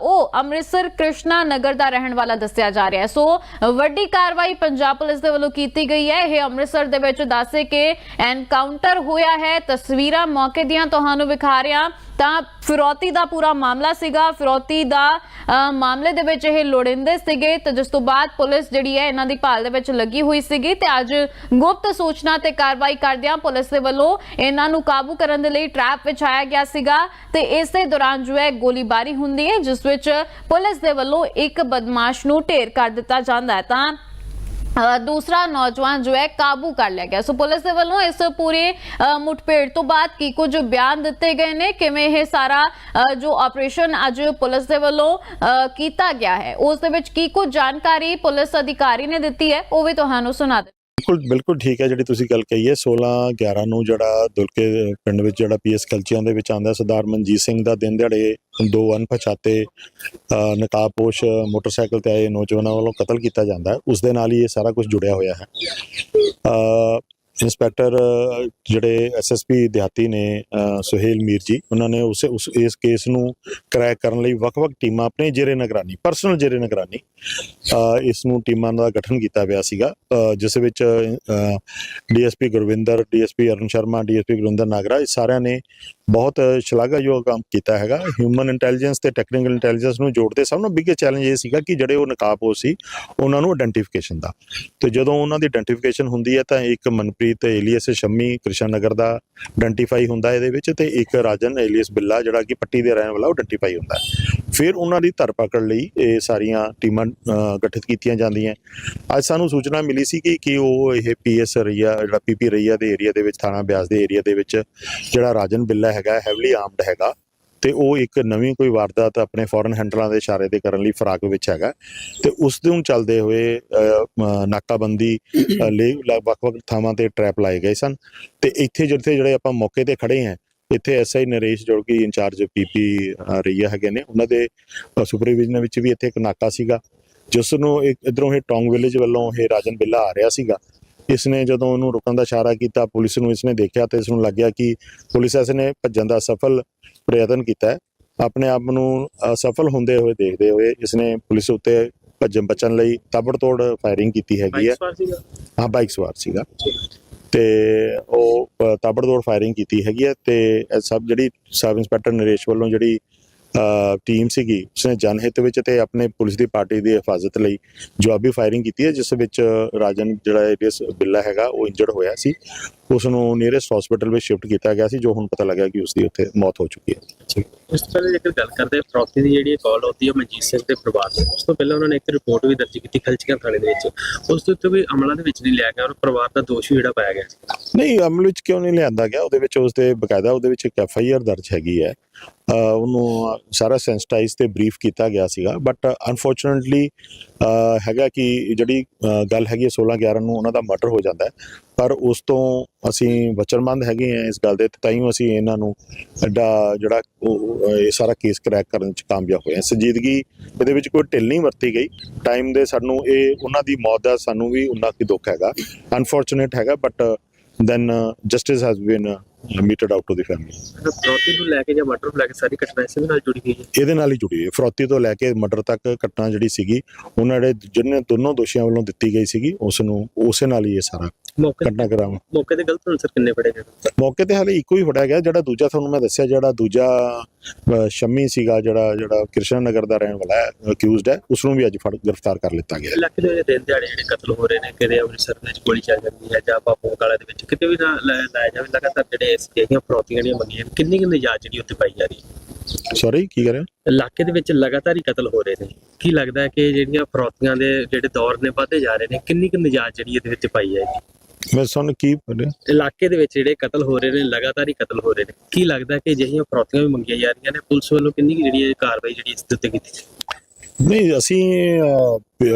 ਉਹ ਅੰਮ੍ਰਿਤਸਰ ਕ੍ਰਿਸ਼ਨਾ ਨਗਰ ਦਾ ਰਹਿਣ ਵਾਲਾ ਦੱਸਿਆ ਜਾ ਰਿਹਾ ਹੈ। ਸੋ ਵੱਡੀ ਕਾਰਵਾਈ ਪੰਜਾਬ ਪੁਲਿਸ ਦੇ ਵੱਲੋਂ ਕੀਤੀ ਗਈ ਹੈ। ਇਹ ਅੰਮ੍ਰਿਤਸਰ ਦੇ ਵਿੱਚ ਦੱਸੇ ਕਿ ਐਨਕਾਊਂਟਰ ਹੋਇਆ ਹੈ। ਤਸਵੀਰਾਂ ਮੌਕੇ ਦੀਆਂ ਤੁਹਾਨੂੰ ਵਿਖਾ ਰਿਹਾ ਤਾਂ ਫਿਰੌਤੀ ਦਾ ਪੂਰਾ ਮਾਮਲਾ ਸੀਗਾ। ਫਿਰੌਤੀ ਦਾ ਅ, ਮਾਮਲੇ ਦੇ ਵਿੱਚ ਇਹ ਲੋੜਿੰਦੇ ਸੀਗੇ। ਤੇ ਜਿਸ ਤੋਂ ਬਾਅਦ ਪੁਲਿਸ ਜਿਹੜੀ ਹੈ ਇਹਨਾਂ ਦੀ ਭਾਲ ਦੇ ਵਿੱਚ ਲੱਗੀ ਹੋਈ ਸੀਗੀ ਤੇ ਅੱਜ ਗੁਪਤ ਸੂਚਨਾ ਤੇ ਕਾਰਵਾਈ ਕਰਦਿਆਂ ਪੁਲਿਸ ਦੇ ਵੱਲੋਂ ਇਹਨਾਂ ਨੂੰ ਕਾਬੂ ਕਰਨ ਦੇ ਲਈ ਟਰੈਪ ਵਿਛਾਇਆ ਗਿਆ ਸੀਗਾ ਤੇ ਇਸੇ ਦੌਰਾਨ ਜੋ ਹੈ ਗੋਲੀਬਾਰੀ ਹੁੰਦੀ ਹੈ, ਜਿਸ ਵਿੱਚ ਪੁਲਿਸ ਦੇ ਵੱਲੋਂ ਇੱਕ ਬਦਮਾਸ਼ ਨੂੰ ਢੇਰ ਕਰ ਦਿੱਤਾ ਜਾਂਦਾ ਹੈ। ਤਾਂ ਦੂਸਰਾ ਨੌਜਵਾਨ ਜੋ ਹੈ ਕਾਬੂ ਕਰ ਲਿਆ ਗਿਆ। ਸੋ ਪੁਲਿਸ ਦੇ ਵੱਲੋਂ ਇਸ ਪੂਰੇ ਅ, ਮੁਠਭੇੜ ਤੋਂ ਬਾਅਦ ਕੀ ਕੁਝ ਬਿਆਨ ਦਿੱਤੇ ਗਏ ਨੇ? ਕਿਵੇਂ ਇਹ ਸਾਰਾ ਜੋ ਆਪਰੇਸ਼ਨ ਅੱਜ ਪੁਲਿਸ ਦੇ ਵੱਲੋਂ ਕੀਤਾ ਗਿਆ ਹੈ? ਉਸ ਦੇ ਵਿੱਚ ਕੀ ਕੁਝ ਜਾਣਕਾਰੀ ਪੁਲਿਸ ਅਧਿਕਾਰੀ ਨੇ ਦਿੱਤੀ ਹੈ? ਉਹ ਵੀ ਤੁਹਾਨੂੰ ਸੁਣਾ ਦੇ ਬਿਲਕੁਲ ਬਿਲਕੁਲ ਠੀਕ ਹੈ ਜਿਹੜੀ ਤੁਸੀਂ ਗੱਲ ਕਹੀ ਹੈ। 16 11 ਨੂੰ ਜਿਹੜਾ ਦੁਲਕੇ ਪਿੰਡ ਵਿੱਚ ਜਿਹੜਾ ਪੀਐਸ ਕਲਚੀਆਂ ਦੇ ਵਿੱਚ ਆਂਦਾ ਸਰਦਾਰ ਮਨਜੀਤ ਸਿੰਘ ਦਾ ਦਿਨ ਦਿਹਾੜੇ ਦੋ ਅਣਪਛਾਤੇ ਅ, ਨਕਾਬਪੋਸ਼ ਮੋਟਰਸਾਈਕਲ ਤੇ ਆਏ ਨੌਜਵਾਨਾਂ ਵੱਲੋਂ ਕਤਲ ਕੀਤਾ ਜਾਂਦਾ ਉਸ ਦੇ ਨਾਲ ਹੀ ਇਹ ਸਾਰਾ ਕੁਝ ਜੁੜਿਆ ਹੋਇਆ ਹੈ। ਇੰਸਪੈਕਟਰ ਅ, ਜਿਹੜੇ ਐਸਐਸਪੀ ਦਿਹਾਤੀ ਨੇ ਸੁਹੇਲ ਮੀਰ ਜੀ ਉਹਨਾਂ ਨੇ ਉਸ ਉਸ ਇਸ ਕੇਸ ਨੂੰ ਕਰੈਕ ਕਰਨ ਲਈ ਵੱਖ-ਵੱਖ ਟੀਮਾਂ ਆਪਣੇ ਜੇਰੇ ਨਿਗਰਾਨੀ ਪਰਸਨਲ ਜੇਰੇ ਨਿਗਰਾਨੀ ਅ, ਇਸ ਨੂੰ ਟੀਮਾਂ ਦਾ ਗਠਨ ਕੀਤਾ ਪਿਆ ਸੀਗਾ ਜਿਸ ਵਿੱਚ DSP Gurwinder DSP Arun Sharma DSP Gurinder Nagra ਇਹ ਸਾਰਿਆਂ ਨੇ ਬਹੁਤ ਸ਼ਲਾਘਾਯੋਗ ਕੰਮ ਕੀਤਾ ਹੈਗਾ। ਹਿਊਮਨ ਇੰਟੈਲੀਜੈਂਸ ਤੇ ਟੈਕਨੀਕਲ ਇੰਟੈਲੀਜੈਂਸ ਨੂੰ ਜੋੜਦੇ ਸਭ ਨੂੰ ਬਿਗੇਸਟ ਚੈਲੰਜ ਇਹ ਸੀਗਾ ਕਿ ਜਿਹੜੇ ਉਹ ਨਕਾਬਪੋਸ਼ ਸੀ ਉਹਨਾਂ ਨੂੰ ਆਇਡੈਂਟੀਫਿਕੇਸ਼ਨ ਦਾ। ਤੇ ਜਦੋਂ ਉਹਨਾਂ ਦੀ ਆਇਡੈਂਟੀਫਿਕੇਸ਼ਨ ਹੁੰਦੀ ਹੈ ਤਾਂ ਇੱਕ ਮਨਪ੍ਰੀਤ ਏਲੀਅਸ ਸ਼ੰਮੀ ਕ੍ਰਿਸ਼ਨ ਨਗਰ ਦਾ ਆਇਡੈਂਟੀਫਾਈ ਹੁੰਦਾ ਇਹਦੇ ਵਿੱਚ ਤੇ ਇੱਕ ਰਾਜਨ ਏਲੀਅਸ ਬਿੱਲਾ ਜਿਹੜਾ ਕਿ ਪੱਟੀ ਦੇ ਰਹਿਣ ਵਾਲਾ ਉਹ ਆਇਡੈਂਟੀਫਾਈ ਹੁੰਦਾ ਫਿਰ ਉਹਨਾਂ ਦੀ ਧਰਪਕੜ ਲਈ ਇਹ ਸਾਰੀਆਂ ਟੀਮਾਂ ਗਠਿਤ ਕੀਤੀਆਂ ਜਾਂਦੀਆਂ ਅੱਜ ਸਾਨੂੰ ਸੂਚਨਾ ਮਿਲੀ ਸੀ ਕਿ ਕਿ ਉਹ ਇਹ ਪੀਐਸ ਰਈਆ, ਜਿਹੜਾ ਪੀਪੀ ਰਈਆ ਦੇ ਏਰੀਆ ਦੇ ਵਿੱਚ, ਥਾਣਾ ਬਿਆਸ ਦੇ ਏਰੀਆ ਦੇ ਵਿੱਚ ਜਿਹੜਾ ਰਾਜਨ ਬਿੱਲਾ ਹੈਗਾ ਹੈਵਲੀ ਆਰਮਡ ਹੈਗਾ ਤੇ ਉਹ ਇੱਕ ਨਵੀਂ ਕੋਈ ਵਾਰਦਾਤ ਆਪਣੇ ਫੋਰਨ ਹੈਂਡਲਾਂ ਦੇ ਇਸ਼ਾਰੇ ਤੇ ਕਰਨ ਲਈ ਫਰਾਕ ਵਿੱਚ ਹੈਗਾ। ਤੇ ਉਸ ਨੂੰ ਚੱਲਦੇ ਹੋਏ ਨਾਕਾਬੰਦੀ ਲਈ ਵੱਖ-ਵੱਖ ਥਾਵਾਂ ਤੇ ਟ੍ਰੈਪ ਲਾਏ ਗਏ ਸਨ। ਤੇ ਇੱਥੇ ਜਿੱਥੇ ਜਿਹੜੇ ਆਪਾਂ ਮੌਕੇ ਤੇ ਖੜੇ ਹਾਂ, ਇੱਥੇ ਐਸਆਈ ਨਰੇਸ਼ ਜੋ ਕਿ ਇੰਚਾਰਜ ਪੀਪੀ ਰਈਆ ਹੈਗੇ ਨੇ, ਉਹਨਾਂ ਦੇ ਸੁਪਰਵਿਜ਼ਨ ਵਿੱਚ ਵੀ ਇੱਥੇ ਇੱਕ ਨਾਕਾ ਸੀਗਾ, ਜਿਸ ਨੂੰ ਇਧਰੋਂ ਇਹ ਟੌਂਗ ਵਿਲੇਜ ਵੱਲੋਂ ਇਹ ਰਾਜਨ ਬਿੱਲਾ ਆ ਰਿਹਾ ਸੀਗਾ। ਇਸ ਨੇ ਜਦੋਂ ਉਹਨੂੰ ਰੁਕਣ ਦਾ ਇਸ਼ਾਰਾ ਕੀਤਾ ਪੁਲਿਸ ਨੂੰ ਇਸਨੇ ਦੇਖਿਆ ਤੇ ਇਸ ਨੂੰ ਲੱਗਿਆ ਕਿ ਪੁਲਿਸ ਇਸ ਨੇ ਭੱਜਣ ਦਾ ਸਫਲ ਪ੍ਰਯਤਨ ਕੀਤਾ ਹੈ। ਆਪਣੇ ਆਪ ਨੂੰ ਅਸਫਲ ਹੁੰਦੇ ਹੋਏ ਦੇਖਦੇ ਹੋਏ ਇਸਨੇ ਪੁਲਿਸ ਉੱਤੇ ਭੱਜਣ ਬਚਣ ਲਈ ਤਾਬੜਤੋੜ ਫਾਇਰਿੰਗ ਕੀਤੀ ਹੈਗੀ ਹੈ। ਹਾਂ ਬਾਈਕ ਸਵਾਰ ਸੀਗਾ। ਤੇ ਉਹ ਤਾਬੜਤੋੜ ਫਾਇਰਿੰਗ ਕੀਤੀ ਹੈਗੀ ਹੈ ਤੇ ਸਭ ਜਿਹੜੀ ਸਬ ਇੰਸਪੈਕਟਰ ਨਰੇਸ਼ ਵੱਲੋਂ ਜਿਹੜੀ ਟੀਮ ਸੀਗੀ ਉਸਨੇ ਜਨਹਿਤ ਵਿੱਚ ਤੇ ਆਪਣੇ ਪੁਲਿਸ ਦੀ ਪਾਰਟੀ ਦੀ ਹਿਫਾਜ਼ਤ ਲਈ ਜਵਾਬੀ ਫਾਇਰਿੰਗ ਕੀਤੀ ਹੈ ਜਿਸ ਵਿੱਚ ਰਾਜਨ ਜਿਹੜਾ ਏਰੀਅਸ ਬਿੱਲਾ ਹੈਗਾ ਉਹ ਇੰਜਰਡ ਹੋਇਆ ਸੀ। ਉਸ ਨੂੰ ਨੀਅਰੈਸਟ ਹਸਪੀਟਲ ਵਿੱਚ ਸ਼ਿਫਟ ਕੀਤਾ ਗਿਆ ਸੀ ਜੋ ਹੁਣ ਪਤਾ ਲੱਗਾ ਕਿ ਉਸ ਦੀ ਉੱਥੇ ਮੌਤ ਹੋ ਚੁੱਕੀ ਹੈ। ਉਸ ਤੋਂ ਪਹਿਲਾਂ ਜੇਕਰ ਗੱਲ ਕਰਦੇ ਹਾਂ ਫਰੋਤੀ ਦੀ ਜਿਹੜੀ ਕਾਲ ਆਉਂਦੀ ਹੈ ਮਨਜੀਤ ਸਿੰਘ ਦੇ ਪਰਿਵਾਰ ਨੂੰ ਉਸ ਤੋਂ ਪਹਿਲਾਂ ਉਹਨਾਂ ਨੇ ਇੱਕ ਰਿਪੋਰਟ ਵੀ ਦਰਜ ਕੀਤੀ ਖਲਚੀਆਂ ਥਾਣੇ ਦੇ ਵਿੱਚ। ਉਸ ਦੇ ਉੱਤੇ ਕੋਈ ਅਮਲਾਂ ਦੇ ਵਿੱਚ ਨਹੀਂ ਲਿਆ ਗਿਆ ਔਰ ਪਰਿਵਾਰ ਦਾ ਦੋਸ਼ ਵੀ ਜਿਹੜਾ ਪਾਇਆ ਗਿਆ ਨਹੀਂ ਅਮਲ ਵਿੱਚ ਕਿਉਂ ਨਹੀਂ ਲਿਆਂਦਾ ਗਿਆ? ਉਹਦੇ ਵਿੱਚ ਉਸਦੇ ਬਕਾਇਦਾ ਉਹਦੇ ਵਿੱਚ ਇੱਕ ਐਫ ਆਈ ਆਰ ਦਰਜ ਹੈਗੀ ਹੈ। ਉਹਨੂੰ ਸਾਰਾ ਸੈਂਸਿਟਾਈਜ਼ ਤੇ ਬਰੀਫ ਕੀਤਾ ਗਿਆ ਸੀਗਾ ਬਟ ਅਨਫੋਰਚੂਨਟਲੀ ਹੈਗਾ ਕਿ ਜਿਹੜੀ ਗੱਲ ਹੈਗੀ ਹੈ 16 11 ਨੂੰ ਉਹਨਾਂ ਦਾ ਮਰਡਰ ਹੋ ਜਾਂਦਾ ਹੈ, ਪਰ ਉਸ ਤੋਂ ਅਸੀਂ ਵਚਨਬੰਦ ਹੈਗੇ ਆ ਇਸ ਗੱਲ ਦੇ ਤੇ ਤਾਂ ਹੀ ਅਸੀਂ ਇਹਨਾਂ ਨੂੰ ਐਡਾ ਜਿਹੜਾ ਉਹ- ਇਹ ਸਾਰਾ ਕੇਸ ਕਰੈਕ ਕਰਨ ਚ ਕਾਮਯਾਬ ਹੋਏ ਹਾਂ। ਸੰਜੀਦਗੀ ਇਹਦੇ ਵਿੱਚ ਕੋਈ ਢਿੱਲ ਨਹੀਂ ਵਰਤੀ ਗਈ। ਟਾਈਮ ਦੇ ਸਾਨੂੰ ਇਹ, ਉਹਨਾਂ ਦੀ ਮੌਤ ਦਾ ਸਾਨੂੰ ਵੀ ਉਨਾ ਕੀ ਦੁੱਖ ਹੈਗਾ। ਅਨਫੋਰਚੂਨੇਟ ਹੈਗਾ but then justice has been meted out to the family ਫਰੋਤੀ ਨੂੰ ਲੈ ਕੇ ਜਾਂ ਮਰਡਰ ਨੂੰ ਲੈ ਕੇ ਸਾਰੀ ਘਟਨਾ ਇਸੇ ਦੇ ਨਾਲ ਜੁੜੀ ਹੋਈ ਹੈ? ਇਹਦੇ ਨਾਲ ਹੀ ਜੁੜੀ ਹੈ। ਫਰੋਤੀ ਤੋਂ ਲੈ ਕੇ ਮਰਡਰ ਤੱਕ ਘਟਨਾ ਜਿਹੜੀ ਸੀਗੀ ਉਹਨਾਂ ਦੇ ਜਿਹਨੇ ਦੋਨੋਂ ਦੋਸ਼ੀਆਂ ਵੱਲੋਂ ਦਿੱਤੀ ਗਈ ਸੀਗੀ ਉਸ ਨੂੰ ਉਸੇ ਨਾਲ ਹੀ ਇਹ ਸਾਰਾ ਘਟਨਾ ਕਰਾਵਾ। ਮੌਕੇ ਤੇ ਗਲਤ ਅਨਸਰ ਕਿੰਨੇ ਪੜੇ ਗਏ? ਮੌਕੇ ਤੇ ਹਾਲੇ ਇੱਕੋ ਹੀ ਫੜਿਆ ਗਿਆ ਜਿਹੜਾ ਦੂਜਾ ਤੁਹਾਨੂੰ ਮੈਂ ਦੱਸਿਆ ਜਿਹੜਾ ਦੂਜਾ ਸ਼ੰਮੀ ਸੀਗਾ ਜਿਹੜਾ ਜਿਹੜਾ ਕ੍ਰਿਸ਼ਨ ਨਗਰ ਦਾ ਰਹਿਣ ਵਾਲਾ ਹੈ ਅਕਿਊਜ਼ਡ ਹੈ ਉਸ ਨੂੰ ਵੀ ਅੱਜ ਫੜ ਗ੍ਰਿਫਤਾਰ ਕਰ ਲਿੱਤਾ ਗਿਆ। ਇਲਾਕੇ ਦੇ ਦਿਨ ਦਿਹਾੜੇ ਜਿਹੜੇ ਕਤਲ ਹੋ ਰਹੇ ਨੇ ਕਿਤੇ ਅੰਮ੍ਰਿਤਸਰ ਵਿੱਚ ਗੋਲੀ ਚੱਲ ਜਾਂਦੀ ਹੈ ਜਾਂ ਬਾਪੂ ਕਾਲਾ ਦੇ ਵਿੱਚ ਕਿਤੇ ਵੀ ਨਾ ਲਾਇਆ ਜਾਵੇ ਲਗਾਤਾਰ ਜਿਹੜੇ ਇਸ ਜਿਹੜੀਆਂ ਫਰੋਤੀਆਂ ਜਿਹੜੀਆਂ ਮੰਗੀਆਂ ਕਿੰਨੀ ਕਿੰਨੀ ਨਿਜਾਤ ਜਿਹੜੀ ਉੱਤੇ ਪਾਈ ਜਾ ਰਹੀ ਹੈ? ਸੌਰੀ ਕੀ ਕਰ ਰਹੇ ਹੋ? ਇਲਾਕੇ ਦੇ ਵਿੱਚ ਲਗਾਤਾਰ ਹੀ ਕਤਲ ਹੋ ਰਹੇ ਨੇ। ਕੀ ਲੱਗਦਾ ਹੈ ਕਿ ਜਿਹੜੀਆਂ ਫਰੋਤੀਆਂ ਦੇ ਜਿਹੜੇ ਦੌਰ ਨੇ ਵਧਦੇ ਜਾ ਰਹੇ ਨੇ ਕਿੰਨੀ ਕੁ ਨਿਜਾਤ ਜਿਹੜੀ ਇਹਦੇ ਵਿੱਚ ਪਾਈ ਜਾਏਗੀ ਮੈਂ ਤੁਹਾਨੂੰ ਕੀ ਬੋਲਿਆ ਇਲਾਕੇ ਦੇ ਵਿੱਚ ਜਿਹੜੇ ਕਤਲ ਹੋ ਰਹੇ ਨੇ ਲਗਾਤਾਰ ਹੀ ਕਤਲ ਹੋ ਰਹੇ ਨੇ। ਕੀ ਲੱਗਦਾ ਹੈ ਕਿ ਅਜਿਹੀਆਂ ਫਰੋਤੀਆਂ ਵੀ ਮੰਗੀਆਂ ਜਾ ਰਹੀਆਂ ਨੇ? ਪੁਲਿਸ ਵੱਲੋਂ ਕਿੰਨੀ ਜਿਹੜੀ ਕਾਰਵਾਈ ਜਿਹੜੀ ਇਸ ਦੇ ਉੱਤੇ ਕੀਤੀ ਜਾਏ? ਨਹੀਂ, ਅਸੀਂ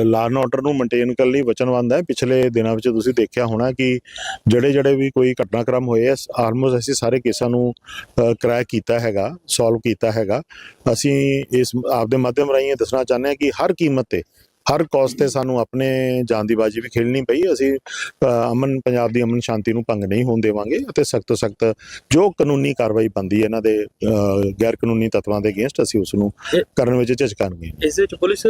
ਲਾਅ ਐਂਡ ਆਰਡਰ ਨੂੰ ਮੇਨਟੇਨ ਕਰਨ ਲਈ ਵਚਨਬੱਧ ਹੈ। ਪਿਛਲੇ ਦਿਨਾਂ ਵਿੱਚ ਤੁਸੀਂ ਦੇਖਿਆ ਹੋਣਾ ਕਿ ਜਿਹੜੇ ਜਿਹੜੇ ਵੀ ਕੋਈ ਘਟਨਾਕ੍ਰਮ ਹੋਏ ਆਲਮੋਸਟ ਅਸੀਂ ਸਾਰੇ ਕੇਸਾਂ ਨੂੰ ਕਰੈਕ ਕੀਤਾ ਹੈਗਾ ਸੋਲਵ ਕੀਤਾ ਹੈਗਾ। ਅਸੀਂ ਇਸ, ਆਪਦੇ ਮਾਧਿਅਮ ਰਾਹੀਂ ਇਹ ਦੱਸਣਾ ਚਾਹੁੰਦੇ ਹਾਂ ਕਿ ਹਰ ਕੀਮਤ ਤੇ ਹਰ ਕਾਸਟ ਤੇ ਸਾਨੂੰ ਆਪਣੇ ਜਾਨ ਦੀ ਬਾਜੀ ਵੀ ਖੇਲਣੀ ਪਈ। ਅਸੀਂ ਅਮਨ ਪੰਜਾਬ ਦੀ ਅਮਨ ਸ਼ਾਂਤੀ ਨੂੰ ਭੰਗ ਨਹੀਂ ਹੋਣ ਦੇਵਾਂਗੇ ਅਤੇ ਸਖਤ ਤੋਂ ਸਖਤ ਜੋ ਕਾਨੂੰਨੀ ਕਾਰਵਾਈ ਬੰਦੀ ਇਹਨਾਂ ਦੇ ਗੈਰ ਕਾਨੂੰਨੀ ਤੱਤਵਾਂ ਦੇ ਅਗੇਂਸਟ ਅਸੀਂ ਉਸ ਨੂੰ ਕਰਨ ਵਿੱਚ ਝਿਜਕਾਂਗੇ ਇਸ ਵਿੱਚ ਪੁਲਿਸ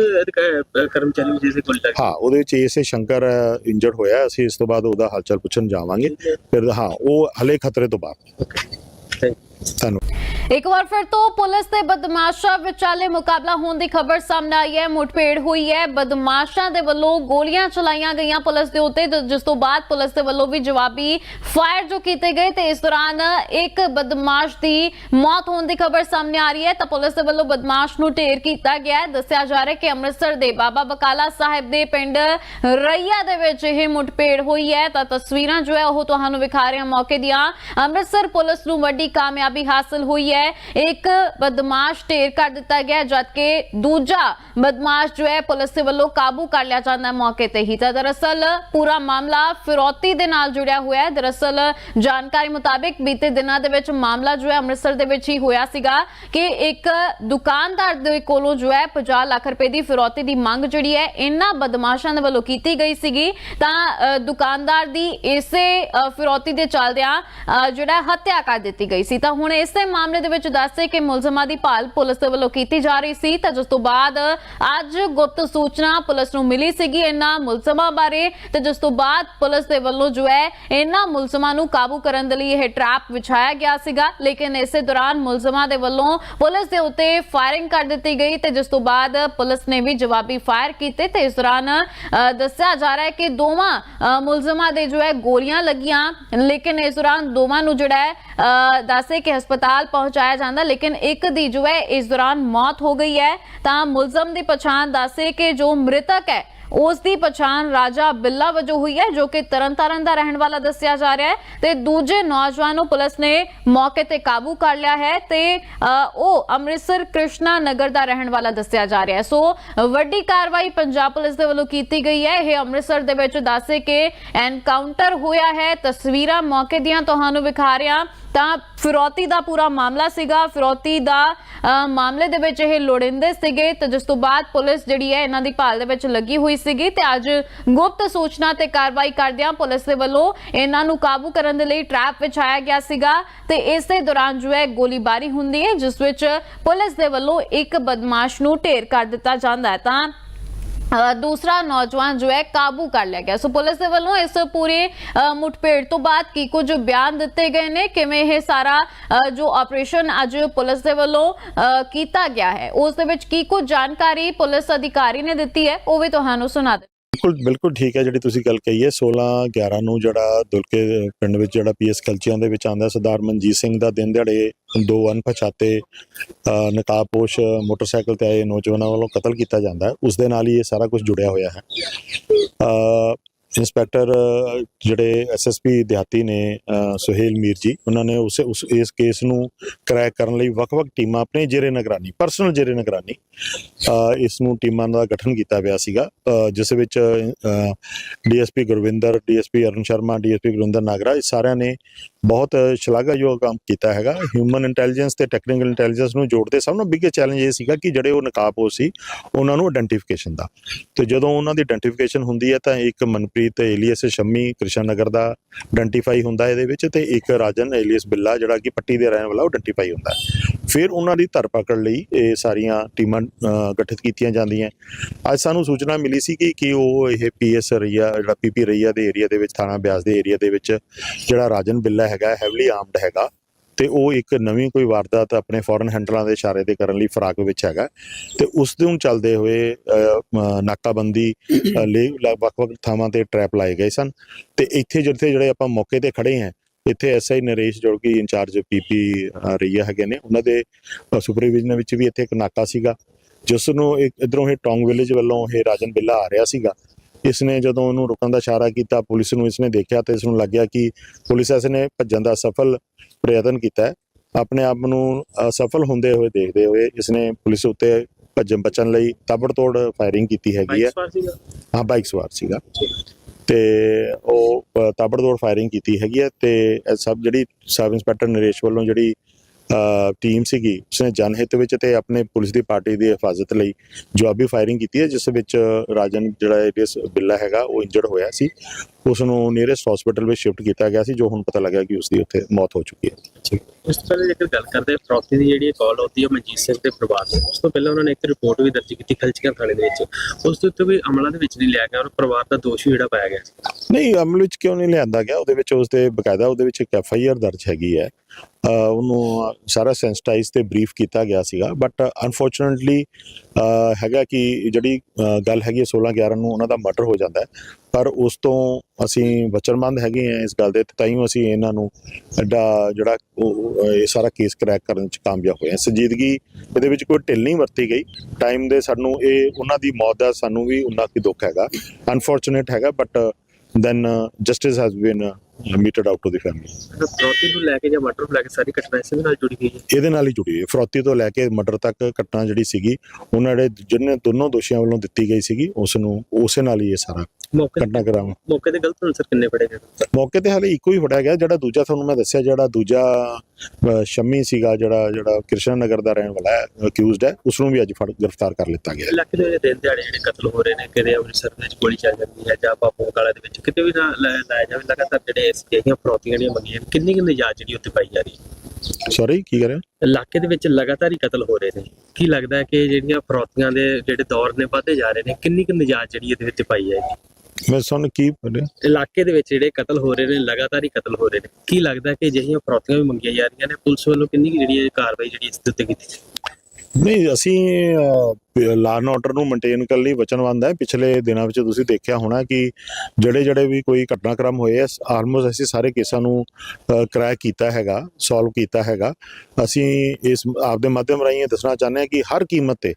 ਕਰਮਚਾਰੀ ਵੀ ਗੋਲੀ ਲੱਗੀ ਹਾਂ ਉਹਦੇ ਵਿੱਚ ਏਸੇ ਸ਼ੰਕਰ ਇੰਜਰਡ ਹੋਇਆ। ਅਸੀਂ ਇਸ ਤੋਂ ਬਾਅਦ ਉਹਦਾ ਹਾਲਚਾਲ ਪੁੱਛਣ ਜਾਵਾਂਗੇ। ਫਿਰ ਹਾਂ ਉਹ ਹਲੇ ਖਤਰੇ ਤੋਂ ਬਾਅਦ ਧੰਨਵਾਦ। ਇੱਕ ਵਾਰ ਫਿਰ ਤੋਂ ਪੁਲਿਸ ਤੇ ਬਦਮਾਸ਼ਾਂ ਵਿਚਾਲੇ ਮੁਕਾਬਲਾ ਹੋਣ ਦੀ ਖਬਰ ਸਾਹਮਣੇ ਆਈ ਹੈ। ਮੁਠਭੇੜ ਹੋਈ ਹੈ। ਬਦਮਾਸ਼ਾਂ ਦੇ ਵੱਲੋਂ ਗੋਲੀਆਂ ਚਲਾਈਆਂ ਗਈਆਂ ਪੁਲਿਸ ਦੇ ਉੱਤੇ ਜਿਸ ਤੋਂ ਬਾਅਦ ਪੁਲਿਸ ਦੇ ਵੱਲੋਂ ਵੀ ਜਵਾਬੀ ਫਾਇਰ ਜੋ ਕੀਤੇ ਗਏ, ਤੇ ਇਸ ਦੌਰਾਨ ਇੱਕ ਬਦਮਾਸ਼ ਦੀ ਮੌਤ ਹੋਣ ਦੀ ਖਬਰ ਸਾਹਮਣੇ ਆ ਰਹੀ ਹੈ। ਤਾਂ ਪੁਲਿਸ ਦੇ ਵੱਲੋਂ ਬਦਮਾਸ਼ ਨੂੰ ਢੇਰ ਕੀਤਾ ਗਿਆ ਹੈ। ਦੱਸਿਆ ਜਾ ਰਿਹਾ ਹੈ ਕਿ ਅੰਮ੍ਰਿਤਸਰ ਦੇ ਬਾਬਾ ਬਕਾਲਾ ਸਾਹਿਬ ਦੇ ਪਿੰਡ ਰਈਆ ਦੇ ਵਿੱਚ ਇਹ ਮੁਠਭੇੜ ਹੋਈ ਹੈ। ਤਾਂ ਤਸਵੀਰਾਂ ਜੋ ਹੈ ਉਹ ਤੁਹਾਨੂੰ ਵਿਖਾ ਰਹੇ ਹਾਂ ਮੌਕੇ ਦੀਆਂ। ਅੰਮ੍ਰਿਤਸਰ ਪੁਲਿਸ ਨੂੰ ਵੱਡੀ ਕਾਮਯਾਬੀ ਕਾਮਯਾਬੀ ਹਾਸਲ ਹੋਈ ਹੈ। ਇੱਕ ਬਦਮਾਸ਼ ਢੇਰ ਕਰ ਦਿੱਤਾ ਗਿਆ ਜਦਕਿ ਦੂਜਾ ਬਦਮਾਸ਼ ਜੋ ਹੈ ਪੁਲਿਸ ਦੇ ਵੱਲੋਂ ਕਾਬੂ ਕਰ ਲਿਆ ਜਾਂਦਾ ਮੌਕੇ ਤੇ ਹੀ। ਤਾਂ ਦਰਅਸਲ ਪੂਰਾ ਮਾਮਲਾ ਫਿਰੌਤੀ ਦੇ ਨਾਲ ਜੁੜਿਆ ਹੋਇਆ ਹੈ। ਦਰਅਸਲ ਜਾਣਕਾਰੀ ਮੁਤਾਬਿਕ ਬੀਤੇ ਦਿਨਾਂ ਦੇ ਵਿੱਚ ਮਾਮਲਾ ਜੋ ਹੈ ਅੰਮ੍ਰਿਤਸਰ ਦੇ ਵਿੱਚ ਹੀ ਹੋਇਆ ਸੀਗਾ ਕਿ ਇੱਕ ਦੁਕਾਨਦਾਰ ਦੇ ਕੋਲੋਂ ਜੋ ਹੈ 50 ਲੱਖ ਰੁਪਏ ਦੀ ਫਿਰੌਤੀ ਦੀ ਮੰਗ ਜਿਹੜੀ ਹੈ ਇਹਨਾਂ ਬਦਮਾਸ਼ਾਂ ਦੇ ਵੱਲੋਂ ਕੀਤੀ ਗਈ ਸੀਗੀ। ਤਾਂ ਅ, ਦੁਕਾਨਦਾਰ ਦੀ ਇਸੇ ਅ, ਫਿਰੌਤੀ ਦੇ ਚੱਲਦਿਆਂ ਅ, ਜਿਹੜਾ ਹੱਤਿਆ ਕਰ ਦਿੱਤੀ ਗਈ ਸੀ। ਤਾਂ ਹੁਣ ਇਸੇ ਮਾਮਲੇ ਦੇ ਵਿੱਚ ਦੱਸਦੇ ਕਿ ਮੁਲਜ਼ਮਾਂ ਦੀ ਭਾਲ ਪੁਲਿਸ ਦੇ ਵੱਲੋਂ ਕੀਤੀ ਜਾ ਰਹੀ ਸੀ ਤਾਂ ਜਿਸ ਤੋਂ ਬਾਅਦ ਅੱਜ ਗੁਪਤ ਸੂਚਨਾ ਪੁਲਿਸ ਨੂੰ ਮਿਲੀ ਸੀਗੀ ਇਹਨਾਂ ਮੁਲਜ਼ਮਾਂ ਬਾਰੇ ਤੇ ਜਿਸ ਤੋਂ ਬਾਅਦ ਪੁਲਿਸ ਦੇ ਵੱਲੋਂ ਜੋ ਹੈ ਇਹਨਾਂ ਮੁਲਜ਼ਮਾਂ ਨੂੰ ਕਾਬੂ ਕਰਨ ਦੇ ਲਈ ਇਹ ਟਰੈਪ ਵਿਛਾਇਆ ਗਿਆ ਸੀਗਾ। ਲੇਕਿਨ ਇਸੇ ਦੌਰਾਨ ਮੁਲਜ਼ਮਾਂ ਦੇ ਵੱਲੋਂ ਪੁਲਿਸ ਦੇ ਉੱਤੇ ਫਾਇਰਿੰਗ ਕਰ ਦਿੱਤੀ ਗਈ ਤੇ ਜਿਸ ਤੋਂ ਬਾਅਦ ਪੁਲਿਸ ਨੇ ਵੀ ਜਵਾਬੀ ਫਾਇਰ ਕੀਤੇ ਤੇ ਇਸ ਦੌਰਾਨ ਅ, ਦੱਸਿਆ ਜਾ ਰਿਹਾ ਹੈ ਕਿ ਦੋਵਾਂ ਮੁਲਜ਼ਮਾਂ ਦੇ ਜੋ ਹੈ ਗੋਲੀਆਂ ਲੱਗੀਆਂ। ਲੇਕਿਨ ਇਸ ਦੌਰਾਨ ਦੋਵਾਂ ਨੂੰ ਜਿਹੜਾ ਹੈ ਦੱਸੇ ਕਿ ਹਸਪਤਾਲ ਪਹੁੰਚਾਇਆ ਜਾਂਦਾ, ਲੇਕਿਨ ਇੱਕ ਦੀ ਜੋ ਹੈ, ਇਸ ਦੌਰਾਨ ਮੌਤ ਹੋ ਗਈ ਹੈ। ਤਾਂ ਮੁਲਜ਼ਮ ਦੀ ਪਛਾਣ ਦੱਸੇ ਕਿ ਜੋ ਮ੍ਰਿਤਕ ਹੈ, ਉਸ ਦੀ ਪਛਾਣ ਰਾਜਾ ਬਿੱਲਾ ਵਜੋਂ ਹੋਈ ਹੈ, ਜੋ ਕਿ ਤਰਨਤਾਰਨ ਦਾ ਰਹਿਣ ਵਾਲਾ ਦੱਸਿਆ ਜਾ ਰਿਹਾ ਹੈ। ਤੇ ਦੂਜੇ ਨੌਜਵਾਨ ਨੂੰ ਪੁਲਿਸ ਨੇ ਮੌਕੇ ਤੇ ਕਾਬੂ ਕਰ ਲਿਆ ਹੈ ਤੇ ਉਹ ਅੰਮ੍ਰਿਤਸਰ ਕ੍ਰਿਸ਼ਨਾ ਨਗਰ ਦਾ ਰਹਿਣ ਵਾਲਾ ਦੱਸਿਆ ਜਾ ਰਿਹਾ ਹੈ। ਸੋ ਵੱਡੀ ਕਾਰਵਾਈ ਪੰਜਾਬ ਪੁਲਿਸ ਦੇ ਵੱਲੋਂ ਕੀਤੀ ਗਈ ਹੈ। ਇਹ ਅੰਮ੍ਰਿਤਸਰ ਦੇ ਵਿੱਚ ਦੱਸੇ ਕਿ ਐਨਕਾਊਂਟਰ ਹੋਇਆ ਹੈ। ਤਸਵੀਰਾਂ ਮੌਕੇ ਦੀਆਂ ਤੁਹਾਨੂੰ ਵਿਖਾ ਰਿਹਾ। ਤਾਂ ਫਿਰੌਤੀ ਦਾ ਪੂਰਾ ਮਾਮਲਾ ਸੀਗਾ। ਫਿਰੌਤੀ ਦਾ ਮਾਮਲੇ ਦੇ ਵਿੱਚ ਇਹ ਲੋੜਿੰਦੇ ਸੀਗੇ। ਤੇ ਜਿਸ ਤੋਂ ਬਾਅਦ ਪੁਲਿਸ ਜਿਹੜੀ ਹੈ, ਇਹਨਾਂ ਦੀ ਭਾਲ ਦੇ ਵਿੱਚ ਲੱਗੀ ਹੋਈ ਸੀਗੀ ਤੇ ਅੱਜ ਗੁਪਤ ਸੂਚਨਾ ਤੇ ਕਾਰਵਾਈ ਕਰਦਿਆਂ ਪੁਲਿਸ ਦੇ ਵੱਲੋਂ ਇਹਨਾਂ ਨੂੰ ਕਾਬੂ ਕਰਨ ਦੇ ਲਈ ਟਰੈਪ ਵਿਛਾਇਆ ਗਿਆ ਸੀਗਾ। ਤੇ ਇਸੇ ਦੌਰਾਨ ਜੋ ਹੈ, ਗੋਲੀਬਾਰੀ ਹੁੰਦੀ ਹੈ, ਜਿਸ ਵਿੱਚ ਪੁਲਿਸ ਦੇ ਵੱਲੋਂ ਇੱਕ ਬਦਮਾਸ਼ ਨੂੰ ਢੇਰ ਕਰ ਦਿੱਤਾ ਜਾਂਦਾ ਹੈ। ਤਾਂ ਦੂਸਰਾ ਨੌਜਵਾਨ ਜੋ ਹੈ ਕਾਬੂ ਕਰ ਲਿਆ ਗਿਆ। ਸੋ ਪੁਲਿਸ ਦੇ ਵੱਲੋਂ ਇਸ ਪੂਰੇ ਅ, ਮੁਠਭੇੜ ਤੋਂ ਬਾਅਦ ਕੀ ਕੁਝ ਬਿਆਨ ਦਿੱਤੇ ਗਏ ਨੇ? ਕਿਵੇਂ ਇਹ ਸਾਰਾ ਜੋ ਆਪਰੇਸ਼ਨ ਅੱਜ ਪੁਲਿਸ ਦੇ ਵੱਲੋਂ ਕੀਤਾ ਗਿਆ ਹੈ? ਉਸ ਦੇ ਵਿੱਚ ਕੀ ਕੁਝ ਜਾਣਕਾਰੀ ਪੁਲਿਸ ਅਧਿਕਾਰੀ ਨੇ ਦਿੱਤੀ ਹੈ? ਉਹ ਵੀ ਤੁਹਾਨੂੰ ਸੁਣਾ ਦੇ ਬਿਲਕੁਲ ਬਿਲਕੁਲ ਠੀਕ ਹੈ ਜਿਹੜੀ ਤੁਸੀਂ ਗੱਲ ਕਹੀ ਹੈ। 16 11 ਨੂੰ ਜਿਹੜਾ ਦੁਲਕੇ ਪਿੰਡ ਵਿੱਚ ਜਿਹੜਾ ਪੀਐਸ ਕਲਚੀਆਂ ਦੇ ਵਿੱਚ ਆਂਦਾ ਸਰਦਾਰ ਮਨਜੀਤ ਸਿੰਘ ਦਾ ਦਿਨ ਦਿਹਾੜੇ ਦੋ ਅਣਪਛਾਤੇ ਅ, ਨਕਾਬਪੋਸ਼ ਮੋਟਰਸਾਈਕਲ ਤੇ ਆਏ ਨੌਜਵਾਨਾਂ ਵੱਲੋਂ ਕਤਲ ਕੀਤਾ ਜਾਂਦਾ ਉਸ ਦੇ ਨਾਲ ਹੀ ਇਹ ਸਾਰਾ ਕੁਝ ਜੁੜਿਆ ਹੋਇਆ ਹੈ। ਇੰਸਪੈਕਟਰ ਅ, ਜਿਹੜੇ ਐਸਐਸਪੀ ਦਿਹਾਤੀ ਨੇ ਸੁਹੇਲ ਮੀਰ ਜੀ ਉਹਨਾਂ ਨੇ ਉਸ ਉਸ ਇਸ ਕੇਸ ਨੂੰ ਕਰੈਕ ਕਰਨ ਲਈ ਵੱਖ-ਵੱਖ ਟੀਮਾਂ ਆਪਣੇ ਜੇਰੇ ਨਿਗਰਾਨੀ ਪਰਸਨਲ ਜੇਰੇ ਨਿਗਰਾਨੀ ਇਸ ਨੂੰ ਟੀਮਾਂ ਦਾ ਗਠਨ ਕੀਤਾ ਗਿਆ ਸੀਗਾ ਜਿਸ ਵਿੱਚ DSP Gurwinder DSP Arun Sharma DSP Gurinder Nagra ਇਹ ਸਾਰਿਆਂ ਨੇ ਬਹੁਤ ਸ਼ਲਾਘਾਯੋਗ ਕੰਮ ਕੀਤਾ ਹੈਗਾ। ਹਿਊਮਨ ਇੰਟੈਲੀਜੈਂਸ ਤੇ ਟੈਕਨੀਕਲ ਇੰਟੈਲੀਜੈਂਸ ਨੂੰ ਜੋੜਦੇ ਸਭ ਨੂੰ ਬਿగ్గੇਸਟ ਚੈਲੰਜ ਇਹ ਸੀਗਾ ਕਿ ਜਿਹੜੇ ਉਹ ਨਕਾਬਪੋਸ਼ ਸੀ ਉਹਨਾਂ ਨੂੰ ਆਇਡੈਂਟੀਫਿਕੇਸ਼ਨ ਦਾ। ਤੇ ਜਦੋਂ ਉਹਨਾਂ ਦੀ ਆਇਡੈਂਟੀਫਿਕੇਸ਼ਨ ਹੁੰਦੀ ਹੈ ਤਾਂ ਇੱਕ ਮਨਪ੍ਰੀਤ ਏਲੀਅਸ ਸ਼ੰਮੀ ਕ੍ਰਿਸ਼ਨ ਨਗਰ ਦਾ ਆਇਡੈਂਟੀਫਾਈ ਹੁੰਦਾ ਇਹਦੇ ਵਿੱਚ ਤੇ ਇੱਕ ਰਾਜਨ ਏਲੀਅਸ ਬਿੱਲਾ ਜਿਹੜਾ ਕਿ ਪੱਟੀ ਦੇ ਰਹਿਣ ਵਾਲਾ ਉਹ ਆਇਡੈਂਟੀਫਾਈ ਹੁੰਦਾ ਫਿਰ ਉਹਨਾਂ ਦੀ ਧਰਪਕੜ ਲਈ ਇਹ ਸਾਰੀਆਂ ਟੀਮਾਂ ਗਠਿਤ ਕੀਤੀਆਂ ਜਾਂਦੀਆਂ ਅੱਜ ਸਾਨੂੰ ਸੂਚਨਾ ਮਿਲੀ ਸੀ ਕਿ ਕਿ ਉਹ ਇਹ ਪੀਐਸ ਰਈਆ, ਜਿਹੜਾ ਪੀਪੀ ਰਈਆ ਦੇ ਏਰੀਆ ਦੇ ਵਿੱਚ, ਥਾਣਾ ਬਿਆਸ ਦੇ ਏਰੀਆ ਦੇ ਵਿੱਚ ਜਿਹੜਾ ਰਾਜਨ ਬਿੱਲਾ ਹੈਗਾ ਹੈਵਲੀ ਆਰਮਡ ਹੈਗਾ। ਤੇ ਉਹ ਇੱਕ ਨਵੀਂ ਕੋਈ ਵਾਰਦਾਤ ਆਪਣੇ ਫੋਰਨ ਹੈਂਡਲਾਂ ਦੇ ਇਸ਼ਾਰੇ ਤੇ ਕਰਨ ਲਈ ਫਰਾਕ ਵਿੱਚ ਹੈਗਾ। ਤੇ ਉਸ ਦੇ ਨੂੰ ਚੱਲਦੇ ਹੋਏ ਨਾਕਾਬੰਦੀ ਲਈ ਵੱਖ-ਵੱਖ ਥਾਵਾਂ ਤੇ ਟਰੈਪ ਲਾਏ ਗਏ ਸਨ। ਤੇ ਇੱਥੇ ਜਿੱਥੇ ਜਿਹੜੇ ਆਪਾਂ ਮੌਕੇ ਤੇ ਖੜੇ ਹਾਂ, ਇੱਥੇ ਐਸਆਈ ਨਰੇਸ਼ ਜੋ ਕਿ ਇੰਚਾਰਜ ਪੀਪੀ ਰਈਆ ਹੈਗੇ ਨੇ, ਉਹਨਾਂ ਦੇ ਸੁਪਰਵਾਈਜ਼ਨ ਵਿੱਚ ਵੀ ਇੱਥੇ ਇੱਕ ਨਾਕਾ ਸੀਗਾ ਜਿਸ ਨੂੰ ਇਧਰੋਂ ਇਹ ਟੌਂਗ ਵਿਲੇਜ ਵੱਲੋਂ ਇਹ ਰਾਜਨ ਬਿੱਲਾ ਆ ਰਿਹਾ ਸੀਗਾ। ਇਸ ਨੇ ਜਦੋਂ ਉਹਨੂੰ ਰੁਕਣ ਦਾ ਇਸ਼ਾਰਾ ਕੀਤਾ ਪੁਲਿਸ ਨੂੰ ਇਸਨੇ ਦੇਖਿਆ ਤੇ ਇਸ ਨੂੰ ਲੱਗਿਆ ਕਿ ਪੁਲਿਸ ਇਸ ਨੇ ਭੱਜਣ ਦਾ ਸਫਲ ਪ੍ਰਯਤਨ ਕੀਤਾ ਆਪਣੇ ਆਪ ਨੂੰ ਅਸਫਲ ਹੁੰਦੇ ਹੋਏ ਦੇਖਦੇ ਹੋਏ ਇਸਨੇ ਪੁਲਿਸ ਉੱਤੇ ਭੱਜਣ ਬਚਣ ਲਈ ਤਾਬੜਤੋੜ ਫਾਇਰਿੰਗ ਕੀਤੀ ਹੈਗੀ ਹੈ। ਹਾਂ ਬਾਈਕ ਸਵਾਰ ਸੀਗਾ। ਤੇ ਉਹ ਤਾਬੜਤੋੜ ਫਾਇਰਿੰਗ ਕੀਤੀ ਹੈਗੀ ਹੈ ਤੇ ਸਭ ਜਿਹੜੀ ਸਬ ਇੰਸਪੈਕਟਰ ਨਰੇਸ਼ ਵੱਲੋਂ ਜਿਹੜੀ ਟੀਮ ਸੀਗੀ, ਉਸਨੇ ਜਨਹਿਤ ਵਿੱਚ ਤੇ ਆਪਣੇ ਪੁਲਿਸ ਦੀ ਪਾਰਟੀ ਦੀ ਹਿਫਾਜ਼ਤ ਲਈ ਜਵਾਬੀ ਫਾਇਰਿੰਗ ਕੀਤੀ ਹੈ, ਜਿਸ ਵਿੱਚ ਰਾਜਨ ਜਿਹੜਾ ਏਰੀਅਸ ਬਿੱਲਾ ਹੈਗਾ, ਉਹ ਇੰਜਰਡ ਹੋਇਆ ਸੀ। ਉਸ ਨੂੰ ਨੀਅਰੈਸਟ ਹਸਪੀਟਲ ਵਿੱਚ ਸ਼ਿਫਟ ਕੀਤਾ ਗਿਆ ਸੀ ਜੋ ਹੁਣ ਪਤਾ ਲੱਗਾ ਕਿ ਉਸ ਦੀ ਉੱਥੇ ਮੌਤ ਹੋ ਚੁੱਕੀ ਹੈ। ਉਸ ਤੋਂ ਪਹਿਲਾਂ ਜੇਕਰ ਗੱਲ ਕਰਦੇ ਫਰੌਤੀ ਦੀ ਜਿਹੜੀ ਕਾਲ ਆਉਂਦੀ ਹੈ ਮਨਜੀਤ ਸਿੰਘ ਦੇ ਪਰਿਵਾਰ ਨੂੰ ਉਸ ਤੋਂ ਪਹਿਲਾਂ ਉਹਨਾਂ ਨੇ ਇੱਕ ਰਿਪੋਰਟ ਵੀ ਦਰਜ ਕੀਤੀ ਖਲਚੀਆਂ ਥਾਣੇ ਦੇ ਵਿੱਚ। ਉਸ ਦੇ ਉੱਤੇ ਵੀ ਅਮਲਾਂ ਦੇ ਵਿੱਚ ਨਹੀਂ ਲਿਆ ਗਿਆ ਔਰ ਪਰਿਵਾਰ ਦਾ ਦੋਸ਼ ਜਿਹੜਾ ਪਾਇਆ ਗਿਆ ਸੀ। ਨਹੀਂ ਅਮਲ ਵਿੱਚ ਕਿਉਂ ਨਹੀਂ ਲਿਆਂਦਾ ਗਿਆ? ਉਹਦੇ ਵਿੱਚ ਉਸ ਦੇ ਬਕਾਇਦਾ ਉਹਦੇ ਵਿੱਚ ਇੱਕ ਐਫ ਆਈ ਆਰ ਦਰਜ ਹੈਗੀ ਹੈ। ਉਹਨੂੰ ਸਾਰਾ ਸੈਂਸਿਟਾਈਜ਼ ਤੇ ਬਰੀਫ ਕੀਤਾ ਗਿਆ ਸੀਗਾ ਬਟ ਅਨਫੋਰਚੂਨਟਲੀ ਹੈਗਾ ਕਿ ਜਿਹੜੀ ਗੱਲ ਹੈਗੀ ਹੈ 16 11 ਨੂੰ ਉਹਨਾਂ ਦਾ ਮਰਡਰ ਹੋ ਜਾਂਦਾ ਹੈ। ਪਰ ਉਸ ਤੋਂ ਅਸੀਂ ਵਚਨਬੰਦ ਹੈਗੇ ਆ ਇਸ ਗੱਲ ਦੇ ਤੇ ਤਾਈਓ ਅਸੀਂ ਇਹਨਾਂ ਨੂੰ ਐਡਾ ਜਿਹੜਾ ਇਹ ਸਾਰਾ ਕੇਸ ਕਰੈਕ ਕਰਨ ਚ ਕਾਮਯਾਬ ਹੋਏ ਹਾਂ। ਸੰਜੀਦਗੀ ਇਹਦੇ ਵਿੱਚ ਕੋਈ ਢਿੱਲ ਨਹੀਂ ਵਰਤੀ ਗਈ। ਟਾਈਮ ਦੇ ਸਾਨੂੰ ਇਹ, ਉਹਨਾਂ ਦੀ ਮੌਤ ਦਾ ਸਾਨੂੰ ਵੀ ਉਨਾ ਕੀ ਦੁੱਖ ਹੈਗਾ। ਅਨਫੋਰਚੂਨੇਟ ਹੈਗਾ but then justice has been meted out to the family ਫਰੋਤੀ ਨੂੰ ਲੈ ਕੇ ਜਾਂ ਮਰਡਰ ਨੂੰ ਲੈ ਕੇ ਸਾਰੀ ਘਟਨਾ ਇਸੇ ਦੇ ਨਾਲ ਜੁੜੀ ਹੋਈ ਹੈ? ਇਹਦੇ ਨਾਲ ਹੀ ਜੁੜੀ ਹੈ। ਫਰੋਤੀ ਤੋਂ ਲੈ ਕੇ ਮਰਡਰ ਤੱਕ ਘਟਨਾ ਜਿਹੜੀ ਸੀਗੀ ਉਹਨਾਂ ਦੇ ਜਿਹਨੇ ਦੋਨੋਂ ਦੋਸ਼ੀਆਂ ਵੱਲੋਂ ਦਿੱਤੀ ਗਈ ਸੀਗੀ ਉਸ ਨੂੰ ਉਸੇ ਨਾਲ ਹੀ ਇਹ ਸਾਰਾ ਮੌਕੇ ਘਟਨਾਕ੍ਰਮ। ਮੌਕੇ ਤੇ ਗਲਤ ਅਨਸਰ ਕਿੰਨੇ ਫੜੇ ਗਏ? ਮੌਕੇ ਤੇ ਹਾਲੇ ਇੱਕੋ ਹੀ ਫੜਿਆ ਗਿਆ ਜਿਹੜਾ ਦੂਜਾ ਤੁਹਾਨੂੰ ਮੈਂ ਦੱਸਿਆ ਜਿਹੜਾ ਦੂਜਾ ਸ਼ੰਮੀ ਸੀਗਾ ਜਿਹੜਾ ਜਿਹੜਾ ਕ੍ਰਿਸ਼ਨ ਨਗਰ ਦਾ ਰਹਿਣ ਵਾਲਾ ਹੈ ਅਕਿਊਜ਼ਡ ਹੈ ਉਸ ਨੂੰ ਵੀ ਅੱਜ ਫੜ ਗ੍ਰਿਫਤਾਰ ਕਰ ਲਿੱਤਾ ਗਿਆ ਹੈ। ਇਲਾਕੇ ਦੇ ਵਿੱਚ ਦਿਨ ਦਿਹਾੜੇ ਜਿਹੜੇ ਕਤਲ ਹੋ ਰਹੇ ਨੇ ਕਿਤੇ ਅੰਮ੍ਰਿਤਸਰ ਦੇ ਵਿੱਚ ਗੋਲੀ ਚੱਲ ਜਾਂਦੀ ਹੈ ਜਾਂ ਬਾਪੂ ਕਾਲਾ ਦੇ ਵਿੱਚ ਕਿਤੇ ਵੀ ਨਾ ਲੈ- ਲਾਇਆ ਜਾਵੇ ਲਗਾਤਾਰ ਜਿਹੜੇ ਇਸ ਜਿਹੜੀਆਂ ਫਰੋਤੀਆਂ ਜਿਹੜੀਆਂ ਮੰਗੀਆਂ ਕਿੰਨੀ ਕਿੰਨੀ ਨਜਾਇਜ਼ ਜਿਹੜੀ ਉੱਤੇ ਪਾਈ ਜਾ ਰਹੀ ਹੈ ਸੌਰੀ ਕੀ ਕਰ ਰਹੇ? ਇਲਾਕੇ ਦੇ ਵਿੱਚ ਲਗਾਤਾਰ ਹੀ ਕਤਲ ਹੋ ਰਹੇ ਨੇ ਕੀ ਲੱਗਦਾ ਹੈ ਕਿ ਜਿਹੜੀਆਂ ਫਰੋਤੀਆਂ ਦੇ ਜਿਹੜੇ ਦੌਰ ਨੇ ਵਧਦੇ ਜਾ ਰਹੇ ਨੇ ਕਿੰਨੀ ਕਿ ਨਜਾਇਜ਼ ਜਿਹੜੀ ਇਹਦੇ ਵਿੱਚ ਪਾਈ ਜਾਏਗੀ ਮੈਂ ਤੁਹਾਨੂੰ ਕੀ ਬੋਲਿਆ ਇਲਾਕੇ ਦੇ ਵਿੱਚ ਜਿਹੜੇ ਕਤਲ ਹੋ ਰਹੇ ਨੇ ਲਗਾਤਾਰ ਹੀ ਕਤਲ ਹੋ ਰਹੇ ਨੇ ਕੀ ਲੱਗਦਾ ਕਿ ਜਿਹੜੀਆਂ ਫਰੋਤੀਆਂ ਵੀ ਮੰਗੀਆਂ ਜਾ ਰਹੀਆਂ ਨੇ? ਪੁਲਿਸ ਵੱਲੋਂ ਕਿੰਨੀ ਕੁ ਜਿਹੜੀ ਇਹ ਕਾਰਵਾਈ ਜਿਹੜੀ ਇਸ ਦੇ ਉੱਤੇ ਕੀਤੀ? ਨਹੀਂ ਅਸੀਂ ਲਾਅ ਐਂਡ ਆਰਡਰ ਨੂੰ ਮੇਨਟੇਨ ਕਰਨ ਲਈ ਵਚਨਬੰਦ ਹੈ। ਪਿਛਲੇ ਦਿਨਾਂ ਵਿੱਚ ਤੁਸੀਂ ਦੇਖਿਆ ਹੋਣਾ ਕਿ ਜਿਹੜੇ ਜਿਹੜੇ ਵੀ ਕੋਈ ਘਟਨਾਕ੍ਰਮ ਹੋਏ ਆ ਆਲਮੋਸਟ ਅਸੀਂ ਸਾਰੇ ਕੇਸਾਂ ਨੂੰ ਕਰੈਕ ਕੀਤਾ ਹੈਗਾ ਸੋਲਵ ਕੀਤਾ ਹੈਗਾ। ਅਸੀਂ ਇਸ ਆਪਦੇ ਮਾਧਿਅਮ ਰਾਹੀਂ ਦੱਸਣਾ ਚਾਹੁੰਦੇ ਹਾਂ ਕਿ ਹਰ ਕੀਮਤ ਤੇ